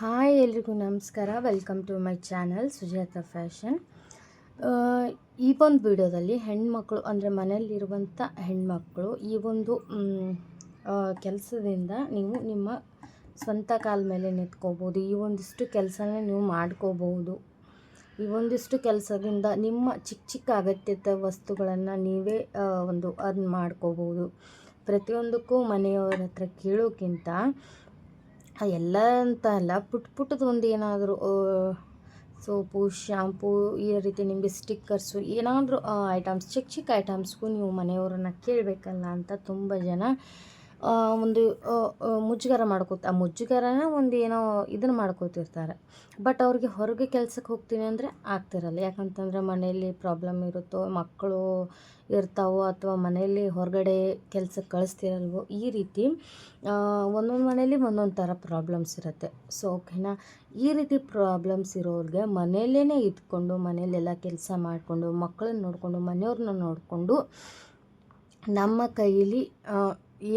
Hi ಎಲ್ರಿಗೂ ನಮಸ್ಕಾರ. Welcome to my channel Sujatha fashion ಈ ಒಂದು ವಿಡಿಯೋದಲ್ಲಿ ಹೆಣ್ಮಕ್ಳು ಅಂದರೆ ಮನೆಯಲ್ಲಿರುವಂಥ ಹೆಣ್ಮಕ್ಳು, ಈ ಒಂದು ಕೆಲಸದಿಂದ ನೀವು ನಿಮ್ಮ ಸ್ವಂತ ಕಾಲ ಮೇಲೆ ನಿಂತ್ಕೋಬೋದು. ಈ ಒಂದಿಷ್ಟು ಕೆಲಸನ ನೀವು ಮಾಡ್ಕೋಬೋದು. ಈ ಒಂದಿಷ್ಟು ಕೆಲಸದಿಂದ ನಿಮ್ಮ ಚಿಕ್ಕ ಚಿಕ್ಕ ಅಗತ್ಯದ ವಸ್ತುಗಳನ್ನು ನೀವೇ ಒಂದು ಅರ್ನ್ ಮಾಡ್ಕೋಬೋದು. ಪ್ರತಿಯೊಂದಕ್ಕೂ ಮನೆಯವರ ಹತ್ರ ಕೇಳೋಕ್ಕಿಂತ ಎಲ್ಲ ಅಂತ ಅಲ್ಲ. ಪುಟ್ ಪುಟ್ಟದ ಒಂದು ಏನಾದರೂ ಸೋಪು ಶ್ಯಾಂಪು ಈ ರೀತಿ ನಿಮಗೆ ಸ್ಟಿಕ್ಕರ್ಸು ಏನಾದರೂ ಐಟಮ್ಸ್ ಚಿಕ್ಕ ಚಿಕ್ಕ ಐಟಮ್ಸ್ಗೂ ನೀವು ಮನೆಯವ್ರನ್ನ ಕೇಳಬೇಕಲ್ಲ ಅಂತ ತುಂಬ ಜನ ಒಂದು ಮುಜುಗರ ಮಾಡ್ಕೋತ, ಆ ಮುಜುಗರನ ಒಂದು ಏನೋ ಇದನ್ನು ಮಾಡ್ಕೋತಿರ್ತಾರೆ. ಬಟ್ ಅವ್ರಿಗೆ ಹೊರಗೆ ಕೆಲ್ಸಕ್ಕೆ ಹೋಗ್ತೀನಿ ಅಂದರೆ ಆಗ್ತಿರಲ್ಲ. ಯಾಕಂತಂದರೆ ಮನೆಯಲ್ಲಿ ಪ್ರಾಬ್ಲಮ್ ಇರುತ್ತೋ, ಮಕ್ಕಳು ಇರ್ತಾವೋ ಅಥವಾ ಮನೆಯಲ್ಲಿ ಹೊರಗಡೆ ಕೆಲ್ಸಕ್ಕೆ ಕಳಿಸ್ತಿರಲ್ವೋ, ಈ ರೀತಿ ಒಂದೊಂದು ಮನೇಲಿ ಒಂದೊಂದು ಥರ ಪ್ರಾಬ್ಲಮ್ಸ್ ಇರುತ್ತೆ. ಸೊ ಓಕೆನಾ ಈ ರೀತಿ ಪ್ರಾಬ್ಲಮ್ಸ್ ಇರೋರಿಗೆ ಮನೆಯಲ್ಲೇ ಇದ್ಕೊಂಡು, ಮನೆಯಲ್ಲೆಲ್ಲ ಕೆಲಸ ಮಾಡಿಕೊಂಡು, ಮಕ್ಕಳನ್ನ ನೋಡಿಕೊಂಡು, ಮನೆಯವ್ರನ್ನ ನೋಡಿಕೊಂಡು ನಮ್ಮ ಕೈಯಲ್ಲಿ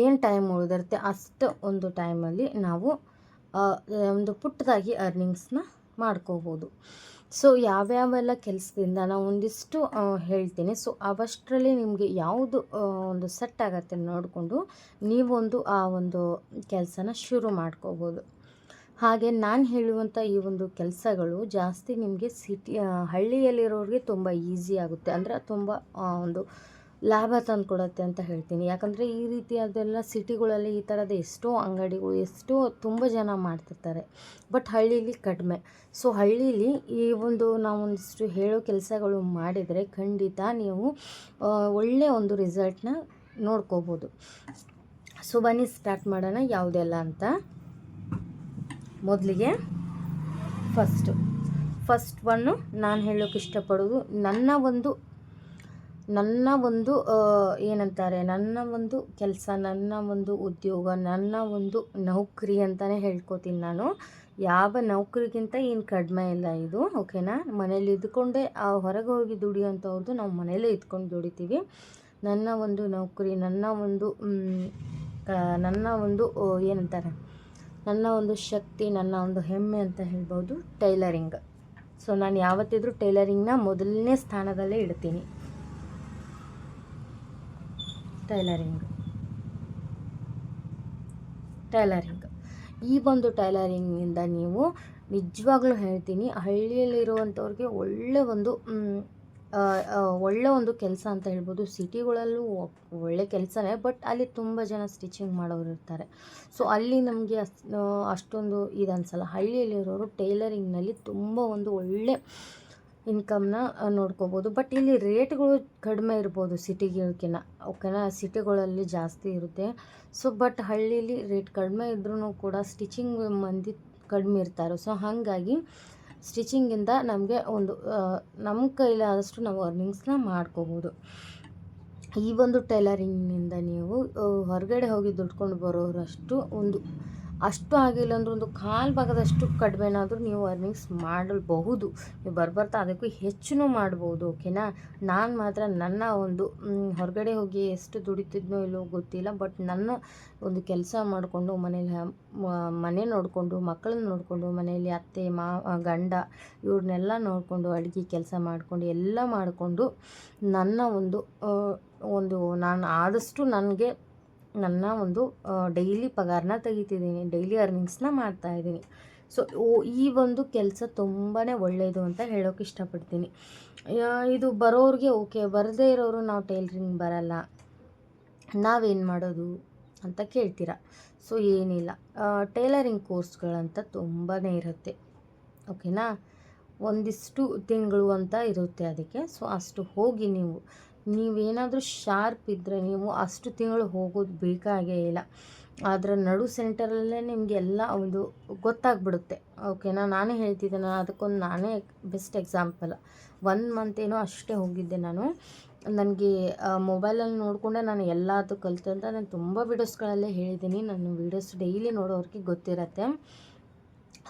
ಏನು ಟೈಮ್ ಉಳಿದಿರುತ್ತೆ ಅಷ್ಟು ಒಂದು ಟೈಮಲ್ಲಿ ನಾವು ಒಂದು ಪುಟ್ಟದಾಗಿ ಅರ್ನಿಂಗ್ಸ್ನ ಮಾಡ್ಕೋಬೋದು. ಸೊ ಯಾವ್ಯಾವೆಲ್ಲ ಕೆಲಸದಿಂದ ನಾವು ಒಂದಿಷ್ಟು ಹೇಳ್ತೀನಿ. ಸೊ ಅವಷ್ಟರಲ್ಲಿ ನಿಮಗೆ ಯಾವುದು ಒಂದು ಸೆಟ್ ಆಗತ್ತೆ ನೋಡಿಕೊಂಡು ನೀವೊಂದು ಆ ಒಂದು ಕೆಲಸನ ಶುರು ಮಾಡ್ಕೋಬೋದು. ಹಾಗೆ ನಾನು ಹೇಳುವಂಥ ಈ ಒಂದು ಕೆಲಸಗಳು ಜಾಸ್ತಿ ನಿಮಗೆ ಸಿಟಿ ಹಳ್ಳಿಯಲ್ಲಿರೋರಿಗೆ ತುಂಬ ಈಸಿ ಆಗುತ್ತೆ. ಅಂದರೆ ತುಂಬ ಒಂದು ಲಾಭ ತಂದು ಕೊಡುತ್ತೆ ಅಂತ ಹೇಳ್ತೀನಿ. ಯಾಕಂದರೆ ಈ ರೀತಿಯಾದೆಲ್ಲ ಸಿಟಿಗಳಲ್ಲಿ ಈ ಥರದ ಎಷ್ಟೋ ಅಂಗಡಿಗಳು, ಎಷ್ಟೋ ತುಂಬ ಜನ ಮಾಡ್ತಿರ್ತಾರೆ. ಬಟ್ ಹಳ್ಳೀಲಿ ಕಡಿಮೆ. ಸೊ, ಹಳ್ಳೀಲಿ ಈ ಒಂದು ನಾವು ಒಂದಿಷ್ಟು ಹೇಳೋ ಕೆಲಸಗಳು ಮಾಡಿದರೆ ಖಂಡಿತ ನೀವು ಒಳ್ಳೆಯ ಒಂದು ರಿಸಲ್ಟ್ನ ನೋಡ್ಕೋಬೋದು. ಸೊ, ಬನ್ನಿ ಸ್ಟಾರ್ಟ್ ಮಾಡೋಣ. ಯಾವುದೆಲ್ಲ ಅಂತ ಮೊದಲಿಗೆ ಫಸ್ಟು. ಫಸ್ಟ್ ಒನ್ನು ನಾನು ಹೇಳೋಕೆ ಇಷ್ಟಪಡೋದು ನನ್ನ ಒಂದು ನನ್ನ ಒಂದು ಏನಂತಾರೆ, ನನ್ನ ಒಂದು ಕೆಲಸ, ನನ್ನ ಒಂದು ಉದ್ಯೋಗ, ನನ್ನ ಒಂದು ನೌಕರಿ ಅಂತಲೇ ಹೇಳ್ಕೊತೀನಿ ನಾನು. ಯಾವ ನೌಕರಿಗಿಂತ ಏನು ಕಡಿಮೆ ಇಲ್ಲ ಇದು, ಓಕೆನಾ? ಮನೇಲಿ ಆ, ಹೊರಗೆ ಹೋಗಿ ದುಡಿಯೋಂಥವ್ರದ್ದು ನಾವು ಮನೇಲೇ ಇದ್ಕೊಂಡು ದುಡಿತೀವಿ. ನನ್ನ ಒಂದು ನೌಕರಿ, ನನ್ನ ಒಂದು ನನ್ನ ಒಂದು ಏನಂತಾರೆ, ನನ್ನ ಒಂದು ಶಕ್ತಿ, ನನ್ನ ಒಂದು ಹೆಮ್ಮೆ ಅಂತ ಹೇಳ್ಬೋದು ಟೈಲರಿಂಗ್. ಸೊ, ನಾನು ಯಾವತ್ತಿದ್ರೂ ಟೈಲರಿಂಗ್ನ ಮೊದಲನೇ ಸ್ಥಾನದಲ್ಲೇ ಇಡ್ತೀನಿ. ಟೈಲರಿಂಗ್. ಟೈಲರಿಂಗ್. ಈ ಒಂದು ಟೈಲರಿಂಗಿಂದ ನೀವು ನಿಜವಾಗ್ಲೂ ಹೇಳ್ತೀನಿ, ಹಳ್ಳಿಯಲ್ಲಿರುವಂಥವ್ರಿಗೆ ಒಳ್ಳೆ ಒಂದು ಒಳ್ಳೆ ಒಂದು ಕೆಲಸ ಅಂತ ಹೇಳ್ಬೋದು. ಸಿಟಿಗಳಲ್ಲೂ ಒಳ್ಳೆ ಕೆಲಸನೇ, ಬಟ್ ಅಲ್ಲಿ ತುಂಬ ಜನ ಸ್ಟಿಚಿಂಗ್ ಮಾಡೋರು ಇರ್ತಾರೆ. ಸೊ, ಅಲ್ಲಿ ನಮಗೆ ಅಷ್ಟೊಂದು ಇದು ಅನಿಸಲ್ಲ. ಹಳ್ಳಿಯಲ್ಲಿರೋರು ಟೈಲರಿಂಗ್ನಲ್ಲಿ ತುಂಬ ಒಂದು ಒಳ್ಳೆ ಇನ್ಕಮ್ನ ನೋಡ್ಕೋಬೋದು. ಬಟ್ ಇಲ್ಲಿ ರೇಟ್ಗಳು ಕಡಿಮೆ ಇರ್ಬೋದು ಸಿಟಿಗಿಂತ ಓಕೆನಾ ಸಿಟಿಗಳಲ್ಲಿ ಜಾಸ್ತಿ ಇರುತ್ತೆ. ಸೊ ಬಟ್ ಹಳ್ಳೀಲಿ ರೇಟ್ ಕಡಿಮೆ ಇದ್ರೂ ಕೂಡ ಸ್ಟಿಚಿಂಗ್ ಮಂದಿ ಕಡಿಮೆ ಇರ್ತಾರೆ. ಸೊ ಹಾಗಾಗಿ ಸ್ಟಿಚಿಂಗಿಂದ ನಮಗೆ ಒಂದು ನಮ್ಮ ಕೈಲಾದಷ್ಟು ನಾವು ಅರ್ನಿಂಗ್ಸ್ನ ಮಾಡ್ಕೋಬೋದು. ಈ ಒಂದು ಟೈಲರಿಂಗ್ನಿಂದ ನೀವು ಹೊರಗಡೆ ಹೋಗಿ ದುಡ್ಕೊಂಡು ಬರೋರಷ್ಟು ಒಂದು ಅಷ್ಟು ಆಗಿಲ್ಲ ಅಂದ್ರೆ ಒಂದು ಕಾಲು ಭಾಗದಷ್ಟು ಕಡಿಮೆನಾದರೂ ನೀವು ಅರ್ನಿಂಗ್ಸ್ ಮಾಡಬಹುದು ನೀವು ಬರ್ಬರ್ತಾ ಅದಕ್ಕೂ ಹೆಚ್ಚು ಮಾಡ್ಬೋದು ಓಕೆನಾ ನಾನು ಮಾತ್ರ ನನ್ನ ಒಂದು ಹೊರಗಡೆ ಹೋಗಿ ಎಷ್ಟು ದುಡಿತಿದ್ನೋ ಇಲ್ಲೋ ಗೊತ್ತಿಲ್ಲ ಬಟ್ ನನ್ನ ಒಂದು ಕೆಲಸ ಮಾಡಿಕೊಂಡು ಮನೇಲಿ ಮನೆ ನೋಡಿಕೊಂಡು, ಮಕ್ಕಳನ್ನ ನೋಡಿಕೊಂಡು ಮನೆಯಲ್ಲಿ ಅತ್ತೆ, ಮಾ, ಗಂಡ ಇವ್ರನ್ನೆಲ್ಲ ನೋಡಿಕೊಂಡು ಅಡುಗೆ ಕೆಲಸ ಮಾಡಿಕೊಂಡು ಎಲ್ಲ ಮಾಡಿಕೊಂಡು ನನ್ನ ಒಂದು ಒಂದು ನಾನು ಆದಷ್ಟು ನನಗೆ ನನ್ನ ಒಂದು ಡೈಲಿ ಪಗಾರನ ತೆಗಿತಿದ್ದೀನಿ. ಡೈಲಿ ಅರ್ನಿಂಗ್ಸ್ನ ಮಾಡ್ತಾಯಿದ್ದೀನಿ ಸೊ ಈ ಒಂದು ಕೆಲಸ ತುಂಬಾ ಒಳ್ಳೆಯದು ಅಂತ ಹೇಳೋಕೆ ಇಷ್ಟಪಡ್ತೀನಿ. ಇದು ಬರೋರಿಗೆ ಓಕೆ ಬರದೇ ಇರೋರು ನಾವು ಟೈಲರಿಂಗ್ ಬರಲ್ಲ. ನಾವೇನು ಮಾಡೋದು ಅಂತ ಕೇಳ್ತೀರಾ? ಸೊ ಏನಿಲ್ಲ. ಟೈಲರಿಂಗ್ ಕೋರ್ಸ್ಗಳಂತ ತುಂಬಾ ಇರುತ್ತೆ. ಓಕೆನಾ ಒಂದಿಷ್ಟು ತಿಂಗಳು ಅಂತ ಇರುತ್ತೆ ಅದಕ್ಕೆ. ಸೊ ಅಷ್ಟು ಹೋಗಿ ನೀವು ನೀವೇನಾದರೂ ಶಾರ್ಪ್ ಇದ್ದರೆ ನೀವು ಅಷ್ಟು ತಿಂಗಳು ಹೋಗೋದು ಬೇಕಾಗೇ ಇಲ್ಲ. ಅದರ ನಡು ಸೆಂಟರಲ್ಲೇ ನಿಮಗೆ ಎಲ್ಲ ಒಂದು ಗೊತ್ತಾಗ್ಬಿಡುತ್ತೆ. ಓಕೆನಾ? ನಾನೇ ಹೇಳ್ತಿದ್ದೆ ಅದಕ್ಕೊಂದು ನಾನೇ ಬೆಸ್ಟ್ ಎಕ್ಸಾಂಪಲ್. ಒನ್ ಮಂತ್ ಏನೋ ಅಷ್ಟೇ ಹೋಗಿದ್ದೆ ನಾನು. ನನಗೆ ಮೊಬೈಲಲ್ಲಿ ನೋಡಿಕೊಂಡೆ ನಾನು ಎಲ್ಲದು ಕಲಿತೆ ಅಂತ ನಾನು ತುಂಬ ವೀಡಿಯೋಸ್ಗಳಲ್ಲೇ ಹೇಳಿದ್ದೀನಿ. ನನ್ನ ವೀಡಿಯೋಸ್ ಡೈಲಿ ನೋಡೋರಿಗೆ ಗೊತ್ತಿರತ್ತೆ.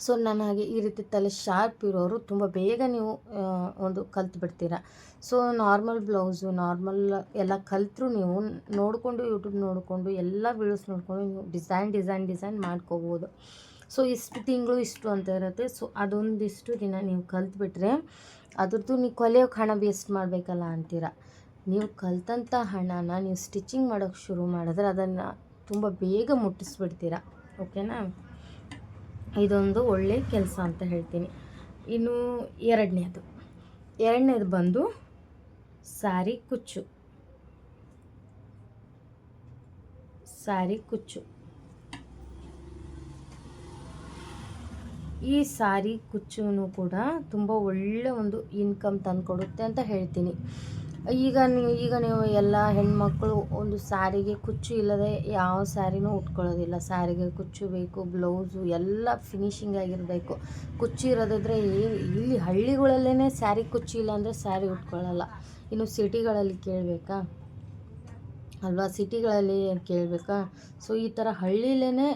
ಸೊ ನಾನು ಹಾಗೆ ಈ ರೀತಿ ತಲೆ ಶಾರ್ಪ್ ಇರೋರು ತುಂಬ ಬೇಗ ನೀವು ಒಂದು ಕಲ್ತು ಬಿಡ್ತೀರ. ಸೊ ನಾರ್ಮಲ್ ಬ್ಲೌಸು ನಾರ್ಮಲ್ ಎಲ್ಲ ಕಲ್ತರು ನೀವು ನೋಡಿಕೊಂಡು ಯೂಟ್ಯೂಬ್ ನೋಡಿಕೊಂಡು ಎಲ್ಲ ವೀಡಿಯೋಸ್ ನೋಡಿಕೊಂಡು ನೀವು ಡಿಸೈನ್ ಡಿಸೈನ್ ಡಿಸೈನ್ ಮಾಡ್ಕೋಬೋದು. ಸೊ ಇಷ್ಟು ತಿಂಗಳು ಇಷ್ಟು ಅಂತ ಇರುತ್ತೆ. ಸೊ ಅದೊಂದಿಷ್ಟು ದಿನ ನೀವು ಕಲ್ತ್ಬಿಟ್ರೆ ಅದ್ರದ್ದು ನೀವು ಕೊಲೆಯೋಕೆ ಹಣ ವೇಸ್ಟ್ ಮಾಡಬೇಕಲ್ಲ ಅಂತೀರ. ನೀವು ಕಲ್ತಂಥ ಹಣನ ನೀವು ಸ್ಟಿಚಿಂಗ್ ಮಾಡೋಕ್ಕೆ ಶುರು ಮಾಡಿದ್ರೆ ಅದನ್ನು ತುಂಬ ಬೇಗ ಮುಟ್ಟಿಸ್ಬಿಡ್ತೀರ. ಓಕೆನಾ ಇದೊಂದು ಒಳ್ಳೆ ಕೆಲಸ ಅಂತ ಹೇಳ್ತೀನಿ. ಇನ್ನು ಎರಡನೇದು. ಎರಡನೇದು ಬಂದು ಸಾರಿ ಕುಚ್ಚು. ಸಾರಿ ಕುಚ್ಚು. ಈ ಸಾರಿ ಕುಚ್ಚು ಕೂಡ ತುಂಬ ಒಳ್ಳೆ ಒಂದು ಇನ್ಕಮ್ ತಂದುಕೊಡುತ್ತೆ ಅಂತ ಹೇಳ್ತೀನಿ. ಈಗ ನೀವು ಈಗ ನೀವು ಎಲ್ಲ ಹೆಣ್ಮಕ್ಕಳು ಒಂದು ಸ್ಯಾರಿಗೆ ಕುಚ್ಚು ಇಲ್ಲದೆ ಯಾವ ಸ್ಯಾರಿನೂ ಉಟ್ಕೊಳ್ಳೋದಿಲ್ಲ. ಸ್ಯಾರಿಗೆ ಕುಚ್ಚು ಬೇಕು, ಬ್ಲೌಸು ಎಲ್ಲ ಫಿನಿಶಿಂಗ್ ಆಗಿರಬೇಕು. ಕುಚ್ಚು ಇರೋದಿದ್ರೆ ಇಲ್ಲಿ ಹಳ್ಳಿಗಳಲ್ಲೇ ಸ್ಯಾರಿ ಕುಚ್ಚು ಇಲ್ಲ ಅಂದರೆ ಸ್ಯಾರಿ ಉಟ್ಕೊಳ್ಳೋಲ್ಲ. ಇನ್ನು ಸಿಟಿಗಳಲ್ಲಿ ಕೇಳಬೇಕಾ? ಅಲ್ವಾ? ಸಿಟಿಗಳಲ್ಲಿ ಏನು ಕೇಳಬೇಕಾ? ಸೊ ಈ ಥರ ಹಳ್ಳಿಲೇ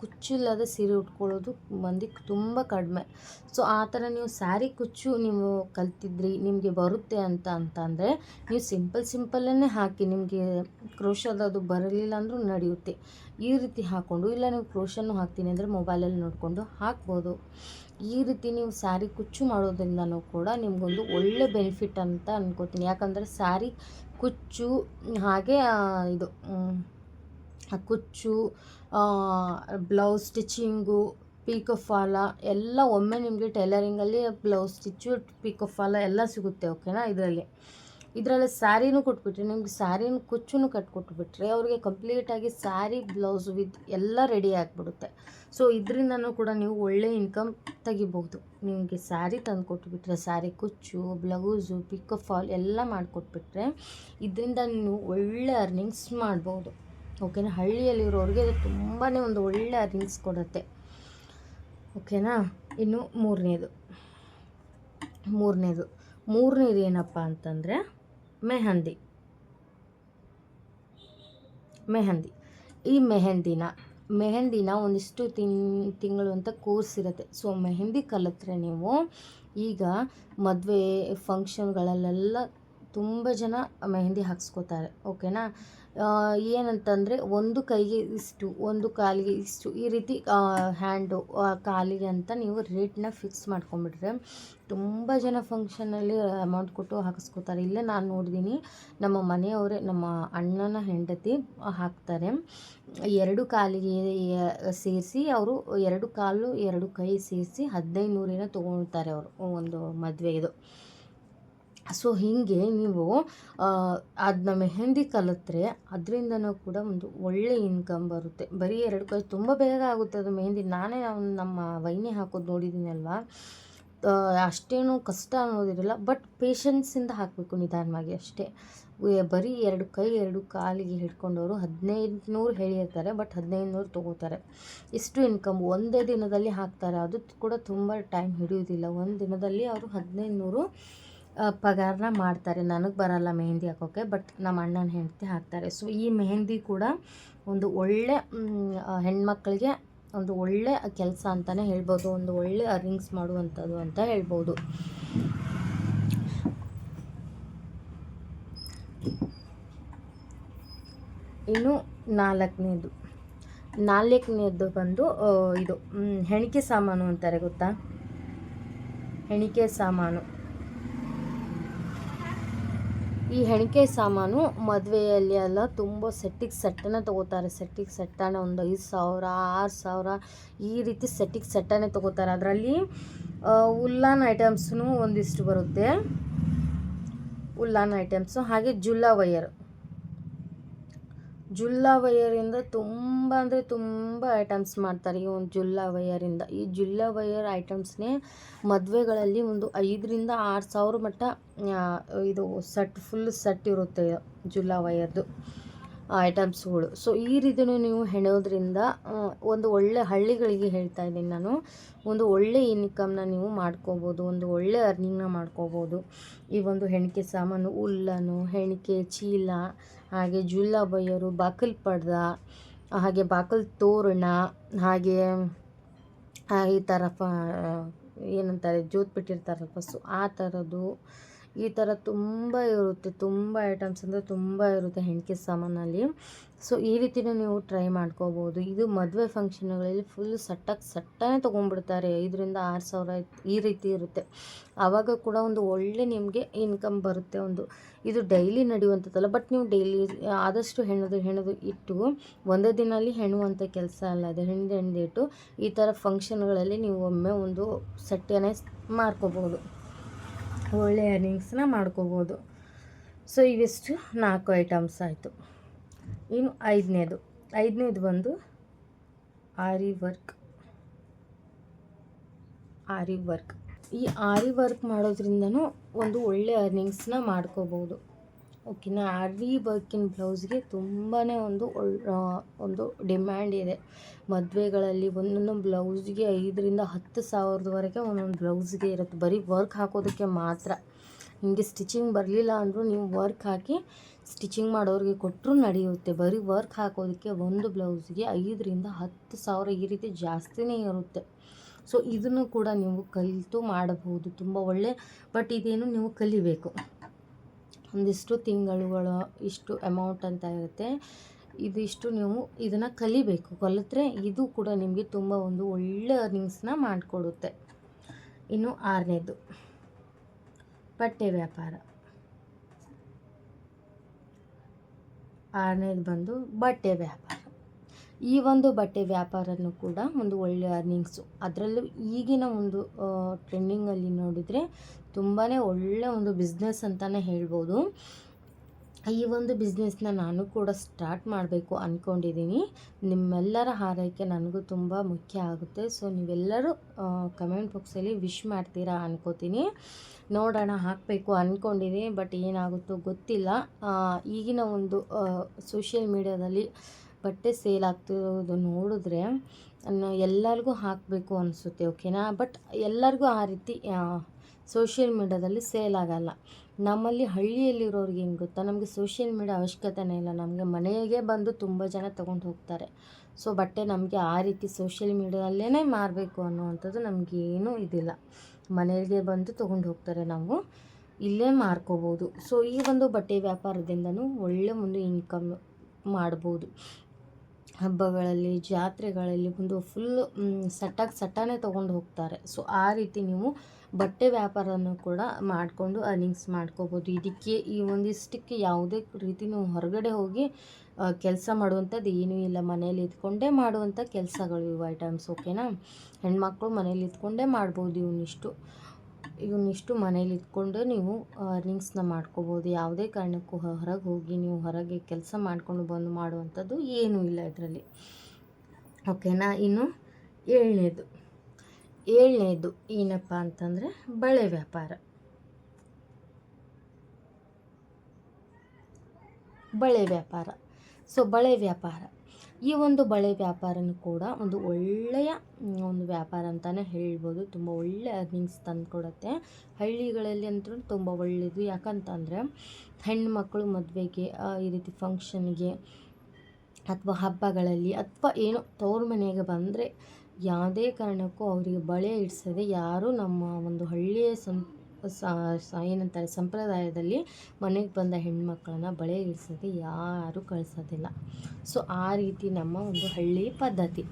ಕುಚ್ಚಿಲ್ಲದ ಸೀರೆ ಉಟ್ಕೊಳ್ಳೋದು ಮಂದಿ ತುಂಬ ಕಡಿಮೆ. ಸೊ ಆ ಥರ ನೀವು ಸ್ಯಾರಿ ಕುಚ್ಚು ನೀವು ಕಲ್ತಿದ್ರಿ, ನಿಮಗೆ ಬರುತ್ತೆ ಅಂತ ಅಂತಂದರೆ ನೀವು ಸಿಂಪಲ್ ಸಿಂಪಲ್ಲೇ ಹಾಕಿ, ನಿಮಗೆ ಕ್ರೋಶದದು ಬರಲಿಲ್ಲ ಅಂದರೂ ನಡೆಯುತ್ತೆ. ಈ ರೀತಿ ಹಾಕ್ಕೊಂಡು ಇಲ್ಲ ನೀವು ಕ್ರೋಶನ್ನು ಹಾಕ್ತೀನಿ ಅಂದರೆ ಮೊಬೈಲಲ್ಲಿ ನೋಡಿಕೊಂಡು ಹಾಕ್ಬೋದು. ಈ ರೀತಿ ನೀವು ಸ್ಯಾರಿ ಕುಚ್ಚು ಮಾಡೋದ್ರಿಂದನೂ ಕೂಡ ನಿಮಗೊಂದು ಒಳ್ಳೆ ಬೆನಿಫಿಟ್ ಅಂತ ಅನ್ಕೋತೀನಿ. ಯಾಕಂದರೆ ಸ್ಯಾರಿ ಕುಚ್ಚು, ಹಾಗೆ ಇದು ಕುಚ್ಚು ಬ್ಲೌಸ್ ಸ್ಟಿಚಿಂಗು ಪೀಕೋ ಫಾಲ ಎಲ್ಲ ಒಮ್ಮೆ ನಿಮಗೆ ಟೈಲರಿಂಗಲ್ಲಿ ಬ್ಲೌಸ್ ಸ್ಟಿಚ್ಚು ಪೀಕ್ ಫಾಲ ಎಲ್ಲ ಸಿಗುತ್ತೆ ಓಕೆನಾ ಇದರಲ್ಲಿ. ಇದರಲ್ಲಿ ಸ್ಯಾರಿನೂ ಕೊಟ್ಬಿಟ್ರೆ, ನಿಮ್ಗೆ ಸ್ಯಾರಿನ ಕುಚ್ಚು ಕಟ್ಕೊಟ್ಬಿಟ್ರೆ, ಅವ್ರಿಗೆ ಕಂಪ್ಲೀಟಾಗಿ ಸ್ಯಾರಿ, ಬ್ಲೌಸ್ ವಿತ್ ಎಲ್ಲ ರೆಡಿ ಆಗಿಬಿಡುತ್ತೆ. ಸೊ ಇದರಿಂದನೂ ಕೂಡ ನೀವು ಒಳ್ಳೆ ಇನ್ಕಮ್ ತೆಗಿಬೋದು. ನಿಮಗೆ ಸ್ಯಾರಿ ತಂದು ಕೊಟ್ಬಿಟ್ರೆ ಸ್ಯಾರಿ ಕುಚ್ಚು, ಬ್ಲೌಸು, ಪಿಕ್ ಫಾಲ್ ಎಲ್ಲ ಮಾಡಿಕೊಟ್ಬಿಟ್ರೆ, ಇದರಿಂದ ನೀವು ಒಳ್ಳೆ ಅರ್ನಿಂಗ್ಸ್ ಮಾಡ್ಬೋದು. ಓಕೆನಾ? ಹಳ್ಳಿಯಲ್ಲಿರೋರಿಗೆ ತುಂಬಾ ಒಂದು ಒಳ್ಳೆ ಅರ್ನಿಂಗ್ಸ್ ಕೊಡುತ್ತೆ. ಓಕೆನಾ? ಇನ್ನು ಮೂರನೇದು. ಮೂರನೇದು. ಮೂರನೇದು ಏನಪ್ಪ ಅಂತಂದರೆ ಮೆಹಂದಿ. ಮೆಹಂದಿ. ಈ ಮೆಹಂದಿನ ಮೆಹಂದಿನ ಒಂದಿಷ್ಟು ತಿಂಗ್ ತಿಂಗಳು ಅಂತ ಕೋರ್ಸ್ ಇರುತ್ತೆ. ಸೊ ಮೆಹಂದಿ ಕಲಿತ್ರೆ ನೀವು ಈಗ ಮದುವೆ ಫಂಕ್ಷನ್ಗಳಲ್ಲೆಲ್ಲ ತುಂಬ ಜನ ಮೆಹಂದಿ ಹಾಕ್ಸ್ಕೋತಾರೆ. ಓಕೆನಾ ಏನಂತಂದರೆ ಒಂದು ಕೈಗೆ ಇಷ್ಟು, ಒಂದು ಕಾಲಿಗೆ ಇಷ್ಟು, ಈ ರೀತಿ ಹ್ಯಾಂಡು ಕಾಲಿಗೆ ಅಂತ ನೀವು ರೇಟ್ನ ಫಿಕ್ಸ್ ಮಾಡ್ಕೊಂಬಿಟ್ರೆ ತುಂಬ ಜನ ಫಂಕ್ಷನಲ್ಲಿ ಅಮೌಂಟ್ ಕೊಟ್ಟು ಹಾಕಿಸ್ಕೋತಾರೆ. ಇಲ್ಲೇ ನಾನು ನೋಡಿದ್ದೀನಿ ನಮ್ಮ ಮನೆಯವರೇ, ನಮ್ಮ ಅಣ್ಣನ ಹೆಂಡತಿ ಹಾಕ್ತಾರೆ. ಎರಡು ಕಾಲಿಗೆ ಸೇರಿಸಿ, ಅವರು ಎರಡು ಕಾಲು, ಎರಡು ಕೈ ಸೇರಿಸಿ ಹದಿನೈದು ನೂರಿನ ತೊಗೊಳ್ತಾರೆ ಅವರು, ಒಂದು ಮದುವೆದು ಸೊ ಹೀಗೆ ನೀವು ಅದನ್ನ ಮೆಹೆಂದಿ ಕಲಿತ್ರೆ ಅದರಿಂದನೂ ಕೂಡ ಒಂದು ಒಳ್ಳೆ ಇನ್ಕಮ್ ಬರುತ್ತೆ. ಬರೀ ಎರಡು ಕೈ ತುಂಬ ಬೇಗ ಆಗುತ್ತೆ ಅದು ಮೆಹಂದಿ. ನಾನೇ ನಮ್ಮ ವೈನಿ ಹಾಕೋದು ನೋಡಿದ್ದೀನಿ ಅಲ್ವಾ? ಅಷ್ಟೇನು ಕಷ್ಟ ಅನ್ನೋದಿರಲ್ಲ, ಬಟ್ ಪೇಷನ್ಸಿಂದ ಹಾಕಬೇಕು ನಿಧಾನವಾಗಿ ಅಷ್ಟೇ. ಬರೀ ಎರಡು ಕೈ, ಎರಡು ಕಾಲಿಗೆ ಹಿಡ್ಕೊಂಡವರು ಹದಿನೈದು ನೂರು ಹೇಳಿರ್ತಾರೆ, ಬಟ್ ಹದಿನೈದು ನೂರು ತೊಗೋತಾರೆ. ಇಷ್ಟು ಇನ್ಕಮ್ ಒಂದೇ ದಿನದಲ್ಲಿ ಹಾಕ್ತಾರೆ. ಅದು ಕೂಡ ತುಂಬ ಟೈಮ್ ಹಿಡಿಯೋದಿಲ್ಲ ಒಂದು ದಿನದಲ್ಲಿ ಅವರು ಹದಿನೈದು ನೂರು ಪಗಾರನ ಮಾಡ್ತಾರೆ. ನನಗೆ ಬರಲ್ಲ ಮೆಹಂದಿ ಹಾಕೋಕ್ಕೆ ಬಟ್ ನಮ್ಮ ಅಣ್ಣನ ಹೆಂಡತಿ ಹಾಕ್ತಾರೆ. ಸೊ ಈ ಮೆಹಂದಿ ಕೂಡ ಒಂದು ಒಳ್ಳೆ ಹೆಣ್ಮಕ್ಳಿಗೆ ಒಂದು ಒಳ್ಳೆ ಕೆಲಸ ಅಂತಲೇ ಹೇಳ್ಬೋದು. ಒಂದು ಒಳ್ಳೆ ಅರ್ನಿಂಗ್ಸ್ ಮಾಡುವಂಥದ್ದು ಅಂತ ಹೇಳ್ಬೋದು. ಇನ್ನು ನಾಲ್ಕನೇದು. ನಾಲ್ಕನೇದು ಬಂದು ಇದು ಹೆಣಿಕೆ ಸಾಮಾನು ಅಂತಾರೆ, ಗೊತ್ತಾ? ಹೆಣಿಕೆ ಸಾಮಾನು. ಈ ಹೆಣಿಕೆ ಸಾಮಾನು ಮದುವೆಯಲ್ಲಿ ಎಲ್ಲ ತುಂಬ ಸೆಟ್ಟಿಗೆ ಸೆಟ್ಟನ್ನೇ ತೊಗೋತಾರೆ. ಸೆಟ್ಟಿಗೆ ಸೆಟ್ಟನ್ನು ಒಂದು ಐದು ಸಾವಿರ, ಆರು ಸಾವಿರ ಈ ರೀತಿ ಸೆಟ್ಟಿಗೆ ಸೆಟ್ಟನ್ನೇ ತೊಗೋತಾರೆ. ಅದರಲ್ಲಿ ಉಲ್ಲಾನ್ ಐಟಮ್ಸ್ನು ಒಂದಿಷ್ಟು ಬರುತ್ತೆ. ಉಲ್ಲಾನ್ ಐಟಮ್ಸು, ಹಾಗೆ ಜುಲ್ಲಾ ವಯರ್. ಜುಲ್ಲಾ ವಯರಿಂದ ತುಂಬ ಅಂದರೆ ತುಂಬ ಐಟಮ್ಸ್ ಮಾಡ್ತಾರೆ ಈ ಒಂದು ಜುಲ್ಲಾ ವಯರಿಂದ ಈ ಜುಲ್ಲಾ ವಯರ್ ಐಟಮ್ಸ್ನೇ ಮದುವೆಗಳಲ್ಲಿ ಒಂದು ಐದರಿಂದ ಆರು ಸಾವಿರ ಮಟ್ಟ ಇದು ಸೆಟ್, ಫುಲ್ ಸೆಟ್ ಇರುತ್ತೆ ಜುಲ್ಲಾ ವಯರ್ದು ಐಟಮ್ಸ್ಗಳು. ಸೊ ಈ ರೀತಿಯೂ ನೀವು ಹೆಣೋದ್ರಿಂದ ಒಂದು ಒಳ್ಳೆ ಹಳ್ಳಿಗಳಿಗೆ ಹೇಳ್ತಾ ಇದ್ದೀನಿ ನಾನು. ಒಂದು ಒಳ್ಳೆ ಇನ್ಕಮ್ನ ನೀವು ಮಾಡ್ಕೋಬೋದು, ಒಂದು ಒಳ್ಳೆ ಅರ್ನಿಂಗ್ನ ಮಾಡ್ಕೋಬೋದು. ಈ ಒಂದು ಹೆಣಿಕೆ ಸಾಮಾನು, ಉಲ್ಲನು, ಹೆಣಿಕೆ ಚೀಲ, ಹಾಗೆ ಜುಲ್ಲ ಬಯ್ಯರು ಬಾಕಲ್ ಪಡ್ದ ಹಾಗೆ ಬಾಕಲ್ ತೋರಣ, ಹಾಗೆ ಈ ಥರ ಫ, ಏನಂತಾರೆ ಜೋತ್ ಸೊ ಆ ಥರದ್ದು ಈ ಥರ ತುಂಬ ಇರುತ್ತೆ, ತುಂಬ ಐಟಮ್ಸ್ ಅಂದರೆ ತುಂಬ ಇರುತ್ತೆ ಹೆಣ್ಕೆ ಸಾಮಾನಲ್ಲಿ. ಸೊ ಈ ರೀತಿನೂ ನೀವು ಟ್ರೈ ಮಾಡ್ಕೋಬೋದು. ಇದು ಮದುವೆ ಫಂಕ್ಷನ್ಗಳಲ್ಲಿ ಫುಲ್ ಸಟ್ಟಕ್ಕೆ ಸಟ್ಟನೇ ತೊಗೊಂಡ್ಬಿಡ್ತಾರೆ. ಐದರಿಂದ ಆರು ಸಾವಿರ ಈ ರೀತಿ ಇರುತ್ತೆ. ಆವಾಗ ಕೂಡ ಒಂದು ಒಳ್ಳೆ ನಿಮಗೆ ಇನ್ಕಮ್ ಬರುತ್ತೆ ಒಂದು. ಇದು ಡೈಲಿ ನಡೆಯುವಂಥದ್ದಲ್ಲ ಬಟ್ ನೀವು ಡೈಲಿ ಆದಷ್ಟು ಹೆಣ್ಣದು ಹೆಣದು ಇಟ್ಟು ಒಂದೇ ದಿನಲ್ಲಿ ಹೆಣುವಂಥ ಕೆಲಸ ಅಲ್ಲ, ಅದು ಹೆಣ್ದು ಇಟ್ಟು ಈ ಥರ ಫಂಕ್ಷನ್ಗಳಲ್ಲಿ ನೀವು ಒಮ್ಮೆ ಒಂದು ಸಟ್ಟೆನೇ ಮಾಡ್ಕೋಬೋದು. ಒಳ್ಳೆ ಅರ್ನಿಂಗ್ಸ್ನ ಮಾಡ್ಕೋಬೋದು. ಸೊ ಇವೆಷ್ಟು ನಾಲ್ಕು ಐಟಮ್ಸ್ ಆಯಿತು. ಇನ್ನು ಐದನೇದು. ಐದನೇದು ಬಂದು ಆರಿ ವರ್ಕ್ ಆರಿ ವರ್ಕ್ ಈ ಆರಿ ವರ್ಕ್ ಮಾಡೋದ್ರಿಂದನೂ ಒಂದು ಒಳ್ಳೆ ಅರ್ನಿಂಗ್ಸ್ನ ಮಾಡ್ಕೋಬೋದು. ಓಕೆನಾ ಆರಿ ವರ್ಕಿನ ಬ್ಲೌಸ್ಗೆ ತುಂಬಾ ಒಂದು ಒಂದು ಡಿಮ್ಯಾಂಡ್ ಇದೆ. ಮದುವೆಗಳಲ್ಲಿ ಒಂದೊಂದು ಬ್ಲೌಸ್ಗೆ ಐದರಿಂದ ಹತ್ತು ಸಾವಿರದವರೆಗೆ ಒಂದೊಂದು ಬ್ಲೌಸ್ಗೆ ಇರುತ್ತೆ. ಬರೀ ವರ್ಕ್ ಹಾಕೋದಕ್ಕೆ ಮಾತ್ರ. ನಿಮಗೆ ಸ್ಟಿಚಿಂಗ್ ಬರಲಿಲ್ಲ ಅಂದರೂ ನೀವು ವರ್ಕ್ ಹಾಕಿ ಸ್ಟಿಚಿಂಗ್ ಮಾಡೋರಿಗೆ ಕೊಟ್ಟರು ನಡೆಯುತ್ತೆ. ಬರೀ ವರ್ಕ್ ಹಾಕೋದಕ್ಕೆ ಒಂದು ಬ್ಲೌಸ್ಗೆ ಐದರಿಂದ ಹತ್ತು ಸಾವಿರ ಈ ರೀತಿ ಜಾಸ್ತಿನೇ ಇರುತ್ತೆ. ಸೊ, ಇದನ್ನು ಕೂಡ ನೀವು ಕಲಿತು ಮಾಡಬಹುದು. ತುಂಬ ಒಳ್ಳೆ, ಬಟ್ ಇದೇನು ನೀವು ಕಲಿಬೇಕು. ಒಂದಿಷ್ಟು ತಿಂಗಳುಗಳು ಇಷ್ಟು ಅಮೌಂಟ್ ಅಂತ ಇರುತ್ತೆ. ಇದಿಷ್ಟು ನೀವು ಇದನ್ನು ಕಲಿಬೇಕು. ಕಲಿತ್ರೆ ಇದು ಕೂಡ ನಿಮಗೆ ತುಂಬ ಒಂದು ಒಳ್ಳೆ ಅರ್ನಿಂಗ್ಸ್ನ ಮಾಡಿಕೊಡುತ್ತೆ. ಇನ್ನು ಆರನೇದು, ಬಟ್ಟೆ ವ್ಯಾಪಾರ. ಆರನೇದು ಬಂದು ಬಟ್ಟೆ ವ್ಯಾಪಾರ. ಈ ಒಂದು ಬಟ್ಟೆ ವ್ಯಾಪಾರನೂ ಕೂಡ ಒಂದು ಒಳ್ಳೆಯ ಅರ್ನಿಂಗ್ಸು ಅದರಲ್ಲೂ ಈಗಿನ ಒಂದು ಟ್ರೆಂಡಿಂಗಲ್ಲಿ ನೋಡಿದರೆ ತುಂಬಾ ಒಳ್ಳೆಯ ಒಂದು ಬಿಸ್ನೆಸ್ ಅಂತಲೇ ಹೇಳ್ಬೋದು. ಈ ಒಂದು ಬಿಸ್ನೆಸ್ನ ನಾನು ಕೂಡ ಸ್ಟಾರ್ಟ್ ಮಾಡಬೇಕು ಅಂದ್ಕೊಂಡಿದ್ದೀನಿ ನಿಮ್ಮೆಲ್ಲರ ಹಾರೈಕೆ ನನಗೂ ತುಂಬ ಮುಖ್ಯ ಆಗುತ್ತೆ. ಸೊ ನೀವೆಲ್ಲರೂ ಕಮೆಂಟ್ ಬಾಕ್ಸಲ್ಲಿ ವಿಶ್ ಮಾಡ್ತೀರಾ ಅನ್ಕೋತೀನಿ. ನೋಡೋಣ, ಹಾಕಬೇಕು ಅಂದ್ಕೊಂಡಿದ್ದೀನಿ ಬಟ್ ಏನಾಗುತ್ತೋ ಗೊತ್ತಿಲ್ಲ. ಈಗಿನ ಒಂದು ಸೋಷಿಯಲ್ ಮೀಡ್ಯಾದಲ್ಲಿ ಬಟ್ಟೆ ಸೇಲ್ ಆಗ್ತಿರೋದು ನೋಡಿದ್ರೆ ಎಲ್ಲರಿಗೂ ಹಾಕಬೇಕು ಅನಿಸುತ್ತೆ ಓಕೆನಾ ಬಟ್ ಎಲ್ಲರಿಗೂ ಆ ರೀತಿ ಸೋಷಿಯಲ್ ಮೀಡ್ಯಾದಲ್ಲಿ ಸೇಲ್ ಆಗಲ್ಲ. ನಮ್ಮಲ್ಲಿ ಹಳ್ಳಿಯಲ್ಲಿರೋರಿಗೆ ಏನು ಗೊತ್ತಾ? ನಮಗೆ ಸೋಷಿಯಲ್ ಮೀಡ್ಯಾ ಅವಶ್ಯಕತೆನೇ ಇಲ್ಲ. ನಮಗೆ ಮನೆಗೆ ಬಂದು ತುಂಬ ಜನ ತೊಗೊಂಡು ಹೋಗ್ತಾರೆ. ಸೊ, ಬಟ್ಟೆ ನಮಗೆ ಆ ರೀತಿ ಸೋಷಿಯಲ್ ಮೀಡ್ಯಾದಲ್ಲೇ ಮಾರಬೇಕು ಅನ್ನುವಂಥದ್ದು ನಮಗೇನೂ ಇದಿಲ್ಲ. ಮನೆಗೆ ಬಂದು ತೊಗೊಂಡು ಹೋಗ್ತಾರೆ ನಾವು. ಇಲ್ಲೇ ಮಾರ್ಕೋಬೋದು. ಸೊ, ಈ ಒಂದು ಬಟ್ಟೆ ವ್ಯಾಪಾರದಿಂದನೂ ಒಳ್ಳೆ ಒಂದು ಇನ್ಕಮ್ ಮಾಡ್ಬೋದು. ಹಬ್ಬಗಳಲ್ಲಿ, ಜಾತ್ರೆಗಳಲ್ಲಿ ಒಂದು ಫುಲ್ ಸಟ್ಟಾಗಿ ಸಟ್ಟಾನೇ ತೊಗೊಂಡು ಹೋಗ್ತಾರೆ. ಸೊ ಆ ರೀತಿ ನೀವು ಬಟ್ಟೆ ವ್ಯಾಪಾರನೂ ಕೂಡ ಮಾಡಿಕೊಂಡು ಅರ್ನಿಂಗ್ಸ್ ಮಾಡ್ಕೋಬೋದು. ಇದಕ್ಕೆ ಈ ಒಂದಿಷ್ಟಕ್ಕೆ ಯಾವುದೇ ರೀತಿ ನೀವು ಹೊರಗಡೆ ಹೋಗಿ ಕೆಲಸ ಮಾಡುವಂಥದ್ದು ಏನೂ ಇಲ್ಲ. ಮನೇಲಿ ಇದ್ಕೊಂಡೇ ಮಾಡುವಂಥ ಕೆಲಸಗಳು ಇವು ಐಟಮ್ಸ್ ಓಕೆನಾ ಹೆಣ್ಮಕ್ಳು ಮನೇಲಿ ಇದ್ಕೊಂಡೇ ಮಾಡ್ಬೋದು ಇವನ್ನಿಷ್ಟು ಇವನ್ನಿಷ್ಟು ಮನೇಲಿ ಇದ್ಕೊಂಡು ನೀವು ಅರ್ನಿಂಗ್ಸ್ನ ಮಾಡ್ಕೋಬೋದು. ಯಾವುದೇ ಕಾರಣಕ್ಕೂ ಹೊರಗೆ ಹೋಗಿ ನೀವು ಹೊರಗೆ ಕೆಲಸ ಮಾಡಿಕೊಂಡು ಬಂದು ಮಾಡುವಂಥದ್ದು ಏನೂ ಇಲ್ಲ ಇದರಲ್ಲಿ. ಓಕೆನಾ? ಇನ್ನು ಏಳನೇದು. ಏಳನೇದು ಏನಪ್ಪ ಅಂತಂದರೆ ಬಳೆ ವ್ಯಾಪಾರ. ಬಳೆ ವ್ಯಾಪಾರ. ಸೊ, ಬಳೆ ವ್ಯಾಪಾರ. ಈ ಒಂದು ಬಳೆ ವ್ಯಾಪಾರನೂ ಕೂಡ ಒಂದು ಒಳ್ಳೆಯ ಒಂದು ವ್ಯಾಪಾರ ಅಂತಲೇ ಹೇಳ್ಬೋದು. ತುಂಬ ಒಳ್ಳೆಯ ಅರ್ನಿಂಗ್ಸ್ ತಂದು ಕೊಡುತ್ತೆ. ಹಳ್ಳಿಗಳಲ್ಲಿ ಅಂತೂ ತುಂಬ ಒಳ್ಳೆಯದು ಯಾಕಂತಂದರೆ, ಹೆಣ್ಮಕ್ಳು ಮದುವೆಗೆ ಈ ರೀತಿ ಫಂಕ್ಷನ್ಗೆ ಅಥವಾ ಹಬ್ಬಗಳಲ್ಲಿ ಅಥವಾ ಏನೋ ತವ್ರ ಮನೆಗೆ ಬಂದರೆ ಯಾವುದೇ ಕಾರಣಕ್ಕೂ ಅವರಿಗೆ ಬಳೆ ಇಡಿಸದೆ ಯಾರೂ ನಮ್ಮ ಒಂದು ಹಳ್ಳಿಯ ಸಂ ಏನಂತಾರೆ ಸಂಪ್ರದಾಯದಲ್ಲಿ ಮನೆಗೆ ಬಂದ ಹೆಣ್ಮಕ್ಳನ್ನ ಬಳೆ ಇಡಿಸೋದೆ ಯಾರೂ ಕಳಿಸೋದಿಲ್ಲ. ಸೊ, ಆ ರೀತಿ ನಮ್ಮ ಒಂದು ಹಳ್ಳಿ ಪದ್ಧತಿ.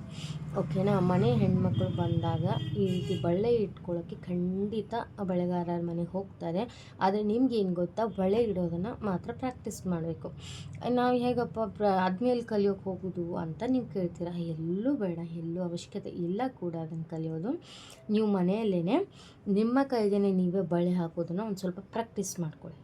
ಓಕೆನಾ? ಮನೆ ಹೆಣ್ಮಕ್ಳು ಬಂದಾಗ ಈ ರೀತಿ ಬಳೆ ಇಟ್ಕೊಳ್ಳೋಕ್ಕೆ ಖಂಡಿತ ಬಳೆಗಾರರ ಮನೆಗೆ ಹೋಗ್ತಾರೆ. ಆದರೆ ನಿಮ್ಗೆ ಏನು ಗೊತ್ತಾ? ಬಳೆ ಇಡೋದನ್ನು ಮಾತ್ರ ಪ್ರಾಕ್ಟೀಸ್ ಮಾಡಬೇಕು. ನಾವು ಹೇಗಪ್ಪ ಪ್ರ ಕಲಿಯೋಕ್ಕೆ ಕಲಿಯೋಕೆ ಹೋಗೋದು ಅಂತ ನೀವು ಕೇಳ್ತೀರಾ? ಎಲ್ಲೂ ಬೇಡ, ಎಲ್ಲೂ ಅವಶ್ಯಕತೆ ಇಲ್ಲ ಕೂಡ ಅದನ್ನು ಕಲಿಯೋದು. ನೀವು ಮನೆಯಲ್ಲೇ ನಿಮ್ಮ ಕೈಗೆ ನೀವೇ ಬಳೆ ಹಾಕೋದನ್ನು ಒಂದು ಸ್ವಲ್ಪ ಪ್ರಾಕ್ಟೀಸ್ ಮಾಡ್ಕೊಳ್ಳಿ.